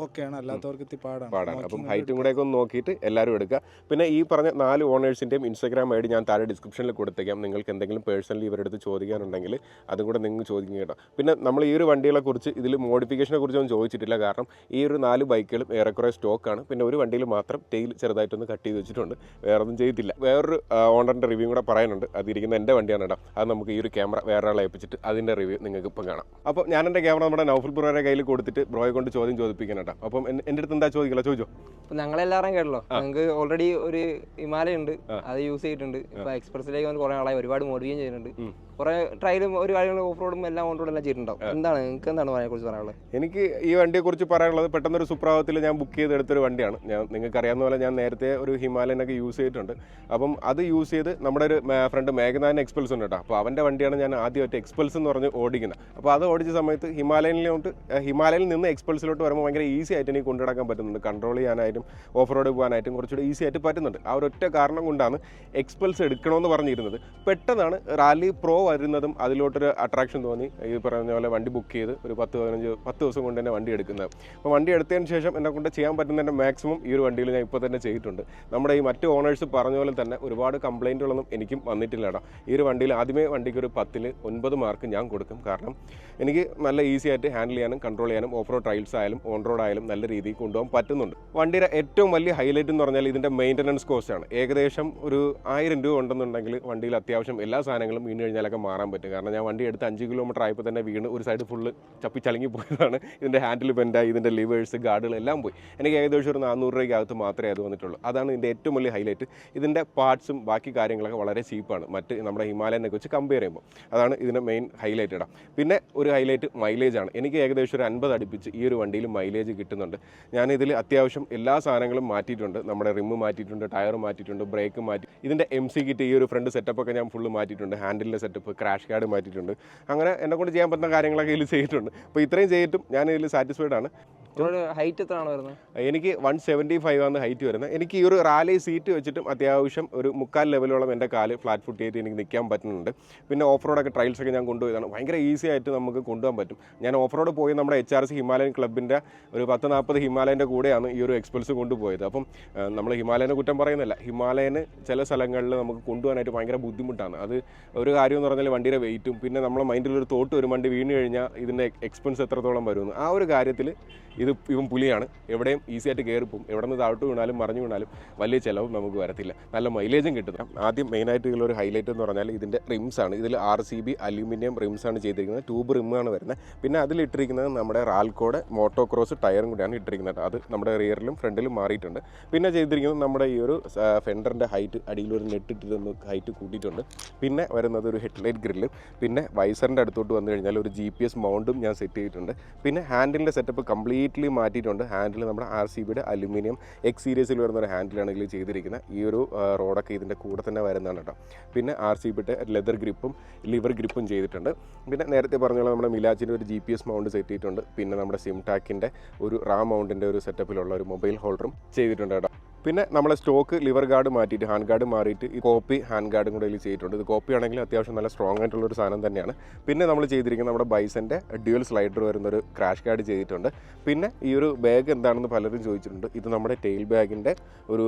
ഓക്കെയാണ്. അല്ലാത്തവർക്ക് ഇത്തിരി പാടാണ്. പാടാണ്. അപ്പം ഹൈറ്റും കൂടെ ഒക്കെ ഒന്ന് നോക്കിയിട്ട് എല്ലാവരും എടുക്കുക. പിന്നെ ഈ പറഞ്ഞ നാല് ഓണേഴ്സിന്റെയും ഇൻസ്റ്റാഗ്രാം ഐ ഡി ഞാൻ താഴെ ഡിസ്ക്രിപ്ഷനിൽ കൊടുത്തേക്കാം. നിങ്ങൾക്ക് എന്തെങ്കിലും പേഴ്സണലി ഇവരുടെ അടുത്ത് ചോദിക്കാനുണ്ടെങ്കിൽ അതും കൂടെ നിങ്ങൾ ചോദിക്കുക കേട്ടോ. പിന്നെ നമ്മൾ ഈ ഒരു വണ്ടികളെ കുറിച്ച് ഇതിൽ മോഡിഫിക്കേഷനെ കുറിച്ചൊന്നും ചോദിച്ചിട്ടില്ല. കാരണം ഈ ഒരു നാല് ബൈക്കുകളും ഏറെക്കുറെ സ്റ്റോക്കാണ് പിന്നെ ഒരു വണ്ടിയിൽ മാത്രം ടെയിൽ ചെറുതായിട്ടൊന്ന് കട്ട് ചെയ്ത് വെച്ചിട്ടുണ്ട്. വേറെ ഒന്നും ചെയ്തിട്ടില്ല. വേറൊരു ഓണറിന്റെ റിവ്യൂ കൂടെ പറയാനുണ്ട് അതിരിക്കുന്ന എന്റെ വണ്ടിയാണ് കേട്ടോ. അത് നമുക്ക് ഈ ഒരു ക്യാമറ വേറെ ആളെ ഏൽപ്പിച്ചിട്ട് അതിന്റെ റിവ്യൂ നിങ്ങൾക്ക് ഇപ്പം കാണാം. അപ്പോൾ ഞാൻ എന്റെ ക്യാമറ നമ്മുടെ നൗഫൽ ബ്രോയുടെ കയ്യിൽ കൊടുത്തിട്ട് ബ്രോയെ കൊണ്ട് ചോദ്യം ചോദിപ്പിക്കാൻ കേട്ടോ. അപ്പം എന്റെ എന്റെ അടുത്ത് എന്താ ചോദിക്കില്ല ചോദിച്ചോ. അപ്പൊ ഞങ്ങളെല്ലാവരും കേട്ടല്ലോ. ഞങ്ങൾക്ക് ഓൾറെഡി ഒരു ഹിമാലയ ഉണ്ട് അത് യൂസ് ചെയ്തിട്ടുണ്ട്. ഇപ്പൊ എക്സ്പ്രസിലേക്ക് വന്ന് കുറെ ആളായി. ഒരുപാട് മോടുകയും ചെയ്തിട്ടുണ്ട്. കുറെ ട്രയലും ഒരു കാര്യങ്ങളും ഓഫ് റോഡും എല്ലാം ഓൺ റോഡും എല്ലാം ചെയ്തിട്ടുണ്ടാവും. എന്താണ് നിങ്ങൾക്ക് എന്താണ് അതിനെ കുറിച്ച് പറയാനുള്ളത്? എനിക്ക് ഈ വണ്ടിയെ കുറിച്ച് പറയാനുള്ളത് പെട്ടെന്നൊരു സുപ്രാവത്തിൽ ഞാൻ ബുക്ക് ചെയ്ത് എടുത്തൊരു വണ്ടിയാണ്. ഞാൻ നിങ്ങൾക്ക് അറിയാവുന്ന പോലെ ഞാൻ നേരത്തെ ഒരു ഹിമാലയനൊക്കെ യൂസ് ചെയ്തിട്ടുണ്ട്. അപ്പം അത് യൂസ് ചെയ്ത് നമ്മുടെ ഒരു ഫ്രണ്ട് മേഘനാഥൻ എക്സ്പൾസ് ഉണ്ട് കേട്ടോ. അപ്പോൾ അവന്റെ വണ്ടിയാണ് ഞാൻ ആദ്യമായിട്ട് എക്സ്പൾസ് എന്ന് പറഞ്ഞ് ഓടിക്കുന്നത്. അപ്പോൾ അത് ഓടിച്ച സമയത്ത് ഹിമാലയനിലോട്ട് ഹിമാലയനിൽ നിന്ന് എക്സ്പൾസിലോട്ട് വരുമ്പോൾ ഭയങ്കര ഈസി ആയിട്ട് എനിക്ക് കൊണ്ടുനടക്കാൻ പറ്റുന്നുണ്ട്. കൺട്രോൾ ചെയ്യാനായിട്ടും ഓഫ് റോഡ് പോകാനായിട്ടും കുറച്ചുകൂടി ഈസി ആയിട്ട് പറ്റുന്നുണ്ട്. ആ ഒരൊറ്റ കാരണം കൊണ്ടാണ് എക്സ്പൾസ് എടുക്കണമെന്ന് പറഞ്ഞിരുന്നത്. പെട്ടെന്നാണ് റാലി പ്രോ വരുന്നതും അതിലോട്ടൊരു അട്രാക്ഷൻ തോന്നി. ഈ പറഞ്ഞ പോലെ വണ്ടി ബുക്ക് ചെയ്ത് ഒരു പത്ത് പതിനഞ്ച് പത്ത് ദിവസം കൊണ്ട് തന്നെ വണ്ടി എടുക്കുന്നത്. അപ്പോൾ വണ്ടി എടുത്തതിന് ശേഷം എന്നെ കൊണ്ട് ചെയ്യാൻ പറ്റുന്നതിന്റെ മാക്സിമം ഈ ഒരു വണ്ടിയിൽ ഞാൻ ഇപ്പോൾ തന്നെ ചെയ്തിട്ടുണ്ട്. നമ്മുടെ ഈ മറ്റ് ഓണേഴ്സ് പറഞ്ഞ പോലെ തന്നെ ഒരുപാട് കംപ്ലൈന്റുകളൊന്നും എനിക്കും വന്നിട്ടില്ല കേട്ടോ. ഈ ഒരു വണ്ടിയിൽ ആദ്യമേ വണ്ടിക്ക് ഒരു പത്തിൽ ഒൻപത് മാർക്ക് ഞാൻ കൊടുക്കും. കാരണം എനിക്ക് നല്ല ഈസി ആയിട്ട് ഹാൻഡിൽ ചെയ്യാനും കൺട്രോൾ ചെയ്യാനും ഓഫ് റോഡ് ട്രയൽസ് ആയാലും ഓൺ റോഡ് ആയാലും നല്ല രീതിയിൽ കൊണ്ടുപോകാൻ പറ്റുന്നുണ്ട്. വണ്ടിയുടെ ഏറ്റവും വലിയ ഹൈലൈറ്റ് എന്ന് പറഞ്ഞാൽ ഇതിന്റെ മെയിന്റനൻസ് കോസ്റ്റ് ആണ്. ഏകദേശം ഒരു ആയിരം രൂപ ഉണ്ടെന്നുണ്ടെങ്കിൽ വണ്ടിയിൽ അത്യാവശ്യം എല്ലാ സാധനങ്ങളും വീണ് കഴിഞ്ഞാലൊക്കെ മാറാൻ പറ്റും. കാരണം ഞാൻ വണ്ടി എടുത്ത് അഞ്ച് കിലോമീറ്റർ ആയപ്പോൾ തന്നെ വീണ് ഒരു സൈഡ് ഫുള്ള് ചപ്പി ചലങ്ങി പോയതാണ് ഇതിന്റെ ഹാൻഡിൽ ബെൻഡായി ഇതിന്റെ ലിവേഴ്സ് ഗാർഡുകൾ എല്ലാം പോയി. എനിക്ക് ഏകദേശം ഒരു നാനൂറ് രൂപയ്ക്കകത്ത് മാത്രമേ അത് വന്നിട്ടുള്ളൂ. അതാണ് ഇതിന്റെ ഏറ്റവും വലിയ ഹൈലൈറ്റ് ഇതിന്റെ പാർട്സും ബാക്കി കാര്യങ്ങളൊക്കെ വളരെ ചീപ്പാണ് മറ്റ് നമ്മുടെ ഹിമാലയനെ വെച്ച് കമ്പയർ ചെയ്യുമ്പോൾ. അതാണ് ഇതിന്റെ മെയിൻ ഹൈലൈറ്റ് ഇടാം. പിന്നെ ഒരു ഹൈലൈറ്റ് മൈലേജ് ആണ്. എനിക്ക് ഏകദേശം ഒരു അൻപത് അടുപ്പിച്ച് ഈ ഒരു വണ്ടിയിൽ മൈലേജ് കിട്ടുന്നുണ്ട്. ഞാനിതിൽ അത്യാവശ്യം എല്ലാ സാധനങ്ങളും മാറ്റിയിട്ടുണ്ട്. നമ്മുടെ റിമ്മ് മാറ്റിയിട്ടുണ്ട് ടയർ മാറ്റിയിട്ടുണ്ട് ബ്രേക്ക് മാറ്റി. ഇതിന്റെ എം സി കിറ്റ് ഈ ഒരു ഫ്രണ്ട് സെറ്റപ്പ് ഒക്കെ ഞാൻ ഫുള്ള് മാറ്റിയിട്ടുണ്ട്. ഹാൻഡിലിന്റെ സെറ്റപ്പ് ക്രാഷ് കാർഡ് മാറ്റിയിട്ടുണ്ട്. അങ്ങനെ എന്നെ കൊണ്ട് ചെയ്യാൻ പറ്റുന്ന കാര്യങ്ങളൊക്കെ ഇതിൽ ചെയ്തിട്ടുണ്ട്. അപ്പോൾ ഇത്രയും ചെയ്തിട്ടും ഞാൻ ഇതിൽ സാറ്റിസ്ഫൈഡ് ആണ്. ഹൈറ്റ് എത്രയാണ് വരുന്നത്? എനിക്ക് വൺ സെവന്റി ഫൈവ് ആണ് ഹൈറ്റ് വരുന്നത്. എനിക്ക് ഈ ഒരു റാലി സീറ്റ് വെച്ചിട്ടും അത്യാവശ്യം ഒരു മുക്കാൽ ലെവലോളം എന്റെ കാൽ ഫ്ലാറ്റ് ഫുട്ട് ചെയ്ത് എനിക്ക് നിൽക്കാൻ പറ്റുന്നുണ്ട്. പിന്നെ ഓഫ് റോഡൊക്കെ ട്രയൽസ് ഒക്കെ ഞാൻ കൊണ്ടുപോയതാണ്. ഭയങ്കര ഈസി ആയിട്ട് നമുക്ക് കൊണ്ടുപോകാൻ പറ്റും. ഞാൻ ഓഫ് റോഡ് പോയി നമ്മുടെ എച്ച് ആർ സി ഹിമാലയൻ ക്ലബിന്റെ ഒരു പത്ത് നാൽപ്പത് ഹിമാലയന്റെ കൂടെയാണ് ഈ ഒരു എക്സ്പെൽസ് കൊണ്ടുപോയത്. അപ്പം നമ്മൾ ഹിമാലയനെ കുറ്റം പറയുന്നില്ല. ഹിമാലയന് ചില സ്ഥലങ്ങളിൽ നമുക്ക് കൊണ്ടുപോകാനായിട്ട് ഭയങ്കര ബുദ്ധിമുട്ടാണ്. അത് ഒരു കാര്യം എന്ന് പറഞ്ഞാൽ വണ്ടിയുടെ വെയിറ്റും പിന്നെ നമ്മുടെ മൈൻഡിൽ ഒരു തോട്ട് ഒരു വണ്ടി വീണ് കഴിഞ്ഞാൽ ഇതിന്റെ എക്സ്പെൻസ് എത്രത്തോളം വരുമെന്ന്. ആ ഒരു കാര്യത്തിൽ ഇത് ഇവൻ പുലിയാണ്. എവിടെയും ഈസി ആയിട്ട് കയറി എവിടെ നിന്ന് താഴോട്ട് വീണാലും മറിഞ്ഞു വീണാലും വലിയ ചിലവും നമുക്ക് വരത്തില്ല. നല്ല മൈലേജും കിട്ടും. ആദ്യം മെയിനായിട്ട് ഇതിലൊരു ഹൈലൈറ്റ് എന്ന് പറഞ്ഞാൽ ഇതിന്റെ റിംസ് ആണ്. ഇതിൽ R C B aluminium rims ആണ് ചെയ്തിരിക്കുന്നത്. ട്യൂബ് റിമ്മാണ് വരുന്നത്. പിന്നെ അതിലിട്ടിരിക്കുന്നത് നമ്മുടെ റാൽക്കോടെ മോട്ടോ ക്രോസ് ടയറും കൂടിയാണ് ഇട്ടിരിക്കുന്നത്. അത് നമ്മുടെ റിയറിലും ഫ്രണ്ടിലും മാറിയിട്ടുണ്ട്. പിന്നെ ചെയ്തിരിക്കുന്നത് നമ്മുടെ ഈ ഒരു ഫെൻഡറിന്റെ ഹൈറ്റ് അടിയിലൊരു നെറ്റ് നെട്ടിട്ടൊന്ന് ഹൈറ്റ് കൂട്ടിയിട്ടുണ്ട്. പിന്നെ വരുന്നത് ഒരു ഹെഡ്ലൈറ്റ് ഗ്രില്ലും പിന്നെ വൈസറിന്റെ അടുത്തോട്ട് വന്നു കഴിഞ്ഞാൽ ഒരു ജി പി എസ് മൗണ്ടും ഞാൻ സെറ്റ് ചെയ്തിട്ടുണ്ട്. പിന്നെ ഹാൻഡിലിന്റെ സെറ്റപ്പ് കംപ്ലീറ്റ്ലി മാറ്റിയിട്ടുണ്ട്. ഹാൻഡിൽ നമ്മുടെ ആർ സി ബിയുടെ അലുമിനിയം എക്സ് സീരീസിൽ വരുന്ന ഒരു ഹാൻഡിലാണ് ചെയ്തിരിക്കുന്നത് ഈ ഒരു റോഡൊക്കെ ഇതിന്റെ കൂടെ തന്നെ വരുന്നതാണ് കേട്ടോ. പിന്നെ ആർ സി ബിയുടെ ലെതർ ഗ്രിപ്പും ലിവർ ഗ്രിപ്പും ചെയ്തിട്ടുണ്ട്. പിന്നെ നേരത്തെ പറഞ്ഞ പോലെ നമ്മുടെ മിലാച്ചിന്റെ ഒരു G P S mount set ചെയ്തിട്ടുണ്ട്. പിന്നെ നമ്മുടെ സിംടാക്കിന്റെ ഒരു റാം മൗണ്ടിന്റെ ഒരു സെറ്റപ്പിലുള്ള ഒരു മൊബൈൽ ഹോൾഡറും ചെയ്തിട്ടുണ്ട് കേട്ടോ. പിന്നെ നമ്മളെ സ്റ്റോക്ക് ലിവർ ഗാർഡ് മാറ്റിയിട്ട് ഹാൻഡ് ഗാർഡ് മാറിയിട്ട് ഈ കോപ്പി ഹാൻഡ് ഗാർഡും കൂടെ ഇതിൽ ചെയ്തിട്ടുണ്ട്. ഇത് കോപ്പി ആണെങ്കിൽ അത്യാവശ്യം നല്ല സ്ട്രോങ് ആയിട്ടുള്ള ഒരു സാധനം തന്നെയാണ്. പിന്നെ നമ്മൾ ചെയ്തിരിക്കുന്നത് നമ്മുടെ ബൈസന്റെ ഡ്യുവൽ സ്ലൈഡർ വരുന്ന ഒരു ക്രാഷ് ഗാർഡ് ചെയ്തിട്ടുണ്ട്. പിന്നെ ഈ ഒരു ബാഗ് എന്താണെന്ന് പലരും ചോദിച്ചിട്ടുണ്ട്. ഇത് നമ്മുടെ ടെയിൽ ബാഗിന്റെ ഒരു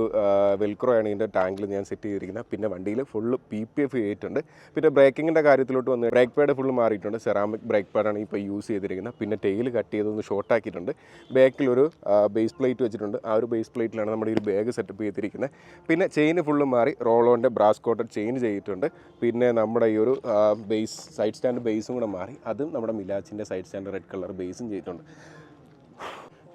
വെൽക്രോ ആണ് ഇതിന്റെ ടാങ്കിൽ ഞാൻ സെറ്റ് ചെയ്തിരിക്കുന്നത്. പിന്നെ വണ്ടിയിൽ ഫുള്ള് പി പി എഫ് ചെയ്തിട്ടുണ്ട്. പിന്നെ ബ്രേക്കിങ്ങിന്റെ കാര്യത്തിലോട്ട് വന്ന് ബ്രേക്ക് പാഡ് ഫുള്ള് മാറിയിട്ടുണ്ട്. സെറാമിക് ബ്രേക്ക് പാഡാണ് ഇപ്പോൾ യൂസ് ചെയ്തിരിക്കുന്നത്. പിന്നെ ടെയിൽ കട്ട് ചെയ്തൊന്ന് ഷോർട്ടാക്കിയിട്ടുണ്ട് ബാക്കിൽ ഒരു ബേസ് പ്ലേറ്റ് വെച്ചിട്ടുണ്ട്. ആ ഒരു ബേസ് പ്ലേറ്റിലാണ് നമ്മുടെ ഈ ഒരു ബാഗ് സെറ്റപ്പ് ചെയ്തിരിക്കുന്നത് പിന്നെ ചെയിൻ ഫുള്ള് മാറി റോളോന്റെ ബ്രാസ് കോട്ടഡ് ചെയിൻ ചെയ്തിട്ടുണ്ട്. പിന്നെ നമ്മുടെ ഈ ഒരു ബേസ് സൈഡ് സ്റ്റാൻഡ് ബേസും കൂടെ മാറി. അതും നമ്മുടെ മിലാച്ചിന്റെ സൈഡ് സ്റ്റാൻഡ് റെഡ് കളർ ബേസും ചെയ്തിട്ടുണ്ട്.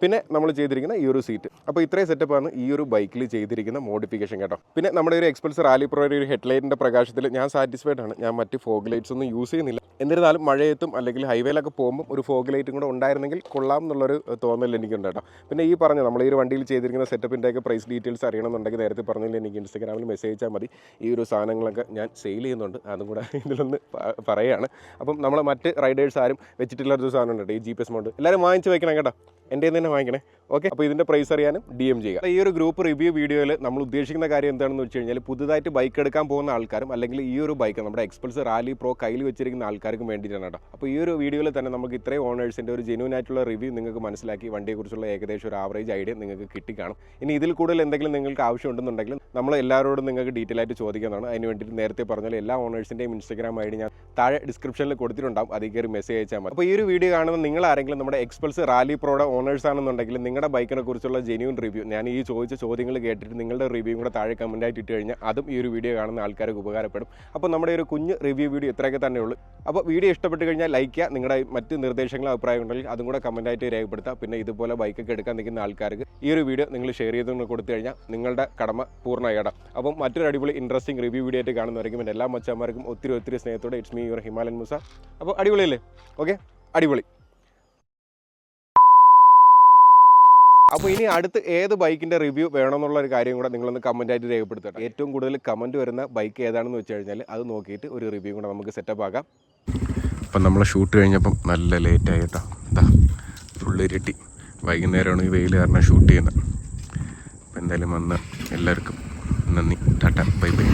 പിന്നെ നമ്മൾ ചെയ്തിരിക്കുന്ന ഈ ഒരു സീറ്റ് അപ്പോൾ ഇത്രയും സെറ്റപ്പാണ് ഈ ഒരു ബൈക്കിൽ ചെയ്തിരിക്കുന്ന മോഡിഫിക്കേഷൻ കേട്ടോ. പിന്നെ നമ്മുടെ ഒരു എക്സ്പൾസ് റാലി പ്രോയുടെ ഒരു ഹെഡ്ലൈറ്റിന്റെ പ്രകാശത്തിൽ ഞാൻ സാറ്റിസ്ഫൈഡ് ആണ്. ഞാൻ മറ്റ് ഫോഗ് ലൈറ്റ്സ് ഒന്നും യൂസ് ചെയ്യുന്നില്ല. എന്നിരുന്നാലും മഴയത്തും അല്ലെങ്കിൽ ഹൈവേയിലൊക്കെ പോകുമ്പോൾ ഒരു ഫോഗ് ലൈറ്റും കൂടെ ഉണ്ടായിരുന്നെങ്കിൽ കൊള്ളാം എന്നുള്ളൊരു തോന്നൽ എനിക്കുണ്ട് കേട്ടോ. പിന്നെ ഈ പറഞ്ഞ നമ്മൾ ഈ ഒരു വണ്ടിയിൽ ചെയ്തിരിക്കുന്ന സെറ്റപ്പിന്റെയൊക്കെ പ്രൈസ് ഡീറ്റെയിൽസ് അറിയണമെന്നുണ്ടെങ്കിൽ നേരത്തെ പറഞ്ഞതിൽ എനിക്ക് ഇൻസ്റ്റാഗ്രാമിൽ മെസ്സേജ് അയച്ചാൽ മതി. ഈ ഒരു സാധനങ്ങളൊക്കെ ഞാൻ സെയിൽ ചെയ്യുന്നുണ്ട്. അതും കൂടെ ഇതിലൊന്ന് പറയുകയാണ് അപ്പം നമ്മൾ മറ്റ് റൈഡേഴ്സ് ആരും വെച്ചിട്ടില്ലാത്തൊരു സാധനം ഉണ്ട് ഈ ജി പി എസ് മൗണ്ട് എല്ലാവരും വാങ്ങിച്ച് വയ്ക്കണം കേട്ടോ. എന്റെ തന്നെ വാങ്ങിക്കണേ. ഓക്കെ അപ്പോൾ ഇതിന്റെ പ്രൈസ് അറിയാനും ഡി എം ചെയ്യുക. ഈ ഒരു ഗ്രൂപ്പ് റിവ്യൂ വീഡിയോയിൽ നമ്മൾ ഉദ്ദേശിക്കുന്ന കാര്യം എന്താണെന്ന് വെച്ച് കഴിഞ്ഞാൽ പുതുതായിട്ട് ബൈക്ക് എടുക്കാൻ പോകുന്ന ആൾക്കാരും അല്ലെങ്കിൽ ഈ ഒരു ബൈക്ക് നമ്മുടെ എക്സ്പൾസ് റാലി പ്രോ കയ്യിൽ വെച്ചിരിക്കുന്ന ആൾക്കാർക്കും വേണ്ടിയിട്ടാണ് കേട്ടോ. അപ്പോൾ ഈ ഒരു വീഡിയോയിൽ തന്നെ നമുക്ക് ഇത്രയും ഓണേഴ്സിന്റെ ഒരു ജെന്യൂൻ ആയിട്ടുള്ള റിവ്യൂ നിങ്ങൾക്ക് മനസ്സിലാക്കി വണ്ടിയെക്കുറിച്ചുള്ള ഏകദേശം ഒരു ആവറേജ് ഐഡിയ നിങ്ങൾക്ക് കിട്ടിക്കാണും ഇനി ഇതിൽ കൂടുതൽ എന്തെങ്കിലും നിങ്ങൾക്ക് ആവശ്യം ഉണ്ടെന്നുണ്ടെങ്കിൽ നമ്മൾ എല്ലാവരോടും നിങ്ങൾക്ക് ഡീറ്റെയിൽ ആയിട്ട് ചോദിക്കുന്നതാണ് അതിന് വേണ്ടിയിട്ട് നേരത്തെ പറഞ്ഞാൽ എല്ലാ ഓണേഴ്സിന്റെയും ഇൻസ്റ്റാഗ്രാം ഐ ഡി ഞാൻ താഴെ ഡിസ്ക്രിപ്ഷനിൽ കൊടുത്തിട്ടുണ്ടാവും. അതിൽ കയറി മെസ്സേജ് അയച്ചാൽ മതി. അപ്പോൾ ഈ ഒരു വീഡിയോ കാണുന്ന നിങ്ങൾ ആരെങ്കിലും നമ്മുടെ എക്സ്പൾസ് റാലി പ്രോയുടെ ഓണേഴ്സ് ആണെന്നുണ്ടെങ്കിൽ നിങ്ങളുടെ ബൈക്കിനെ കുറിച്ചുള്ള ജെന്യൂൻ റിവ്യൂ ഞാൻ ഈ ചോദിച്ച ചോദ്യങ്ങൾ കേട്ടിട്ട് നിങ്ങളുടെ റിവ്യൂ കൂടെ താഴെ കമന്റ് ആയിട്ട് ഇട്ട് കഴിഞ്ഞാൽ അതും ഈ ഒരു വീഡിയോ കാണുന്ന ആൾക്കാർക്ക് ഉപകാരപ്പെടും. അപ്പോൾ നമ്മുടെ ഒരു കുഞ്ഞ് റിവ്യൂ വീഡിയോ ഇത്രയൊക്കെ തന്നെ ഉള്ളൂ. അപ്പോൾ വീഡിയോ ഇഷ്ടപ്പെട്ട് കഴിഞ്ഞാൽ ലൈക്ക് ചെയ്യുക. നിങ്ങളുടെ മറ്റ് നിർദ്ദേശങ്ങളും അഭിപ്രായം ഉണ്ടെങ്കിൽ അതും കൂടെ കമന്റായിട്ട് രേഖപ്പെടുത്തുക. പിന്നെ ഇതുപോലെ ബൈക്കൊക്കെ എടുക്കാൻ നിൽക്കുന്ന ആൾക്കാർക്ക് ഈ ഒരു വീഡിയോ നിങ്ങൾ ഷെയർ ചെയ്ത് കൊടുത്തു കഴിഞ്ഞാൽ നിങ്ങളുടെ കടമ പൂർണമായിടാം അപ്പം മറ്റൊരു അടിപൊളി ഇൻട്രസ്റ്റിംഗ് റിവ്യൂ വീഡിയോ ആയിട്ട് കാണുന്നവരേക്കും എന്റെ എല്ലാ മച്ചന്മാർക്കും ഒത്തിരി ഒത്തിരി സ്നേഹത്തോടെ it's me your Himalayan Musa അപ്പോൾ അടിപൊളിയല്ലേ? ഓക്കെ അടിപൊളി. അപ്പോൾ ഇനി അടുത്ത് ഏത് ബൈക്കിന്റെ റിവ്യൂ വേണമെന്നുള്ള ഒരു കാര്യം കൂടെ നിങ്ങളൊന്ന് കമന്റായിട്ട് ആയിട്ട് രേഖപ്പെടുത്തട്ടെ. ഏറ്റവും കൂടുതൽ കമന്റ് വരുന്ന ബൈക്ക് ഏതാണെന്ന് വെച്ച് കഴിഞ്ഞാൽ അത് നോക്കിയിട്ട് ഒരു റിവ്യൂ കൂടെ നമുക്ക് സെറ്റപ്പ് ആക്കാം അപ്പം നമ്മൾ ഷൂട്ട് കഴിഞ്ഞപ്പം നല്ല ലേറ്റായി കേട്ടോ. എന്താ ഫുള്ള് ഇരുട്ടി. വൈകുന്നേരമാണ് ഈ വെയിൽ കാരണം ഷൂട്ട് ചെയ്യുന്നത്. അപ്പം എന്തായാലും വന്ന് എല്ലാവർക്കും നന്ദി. Tata bye bye.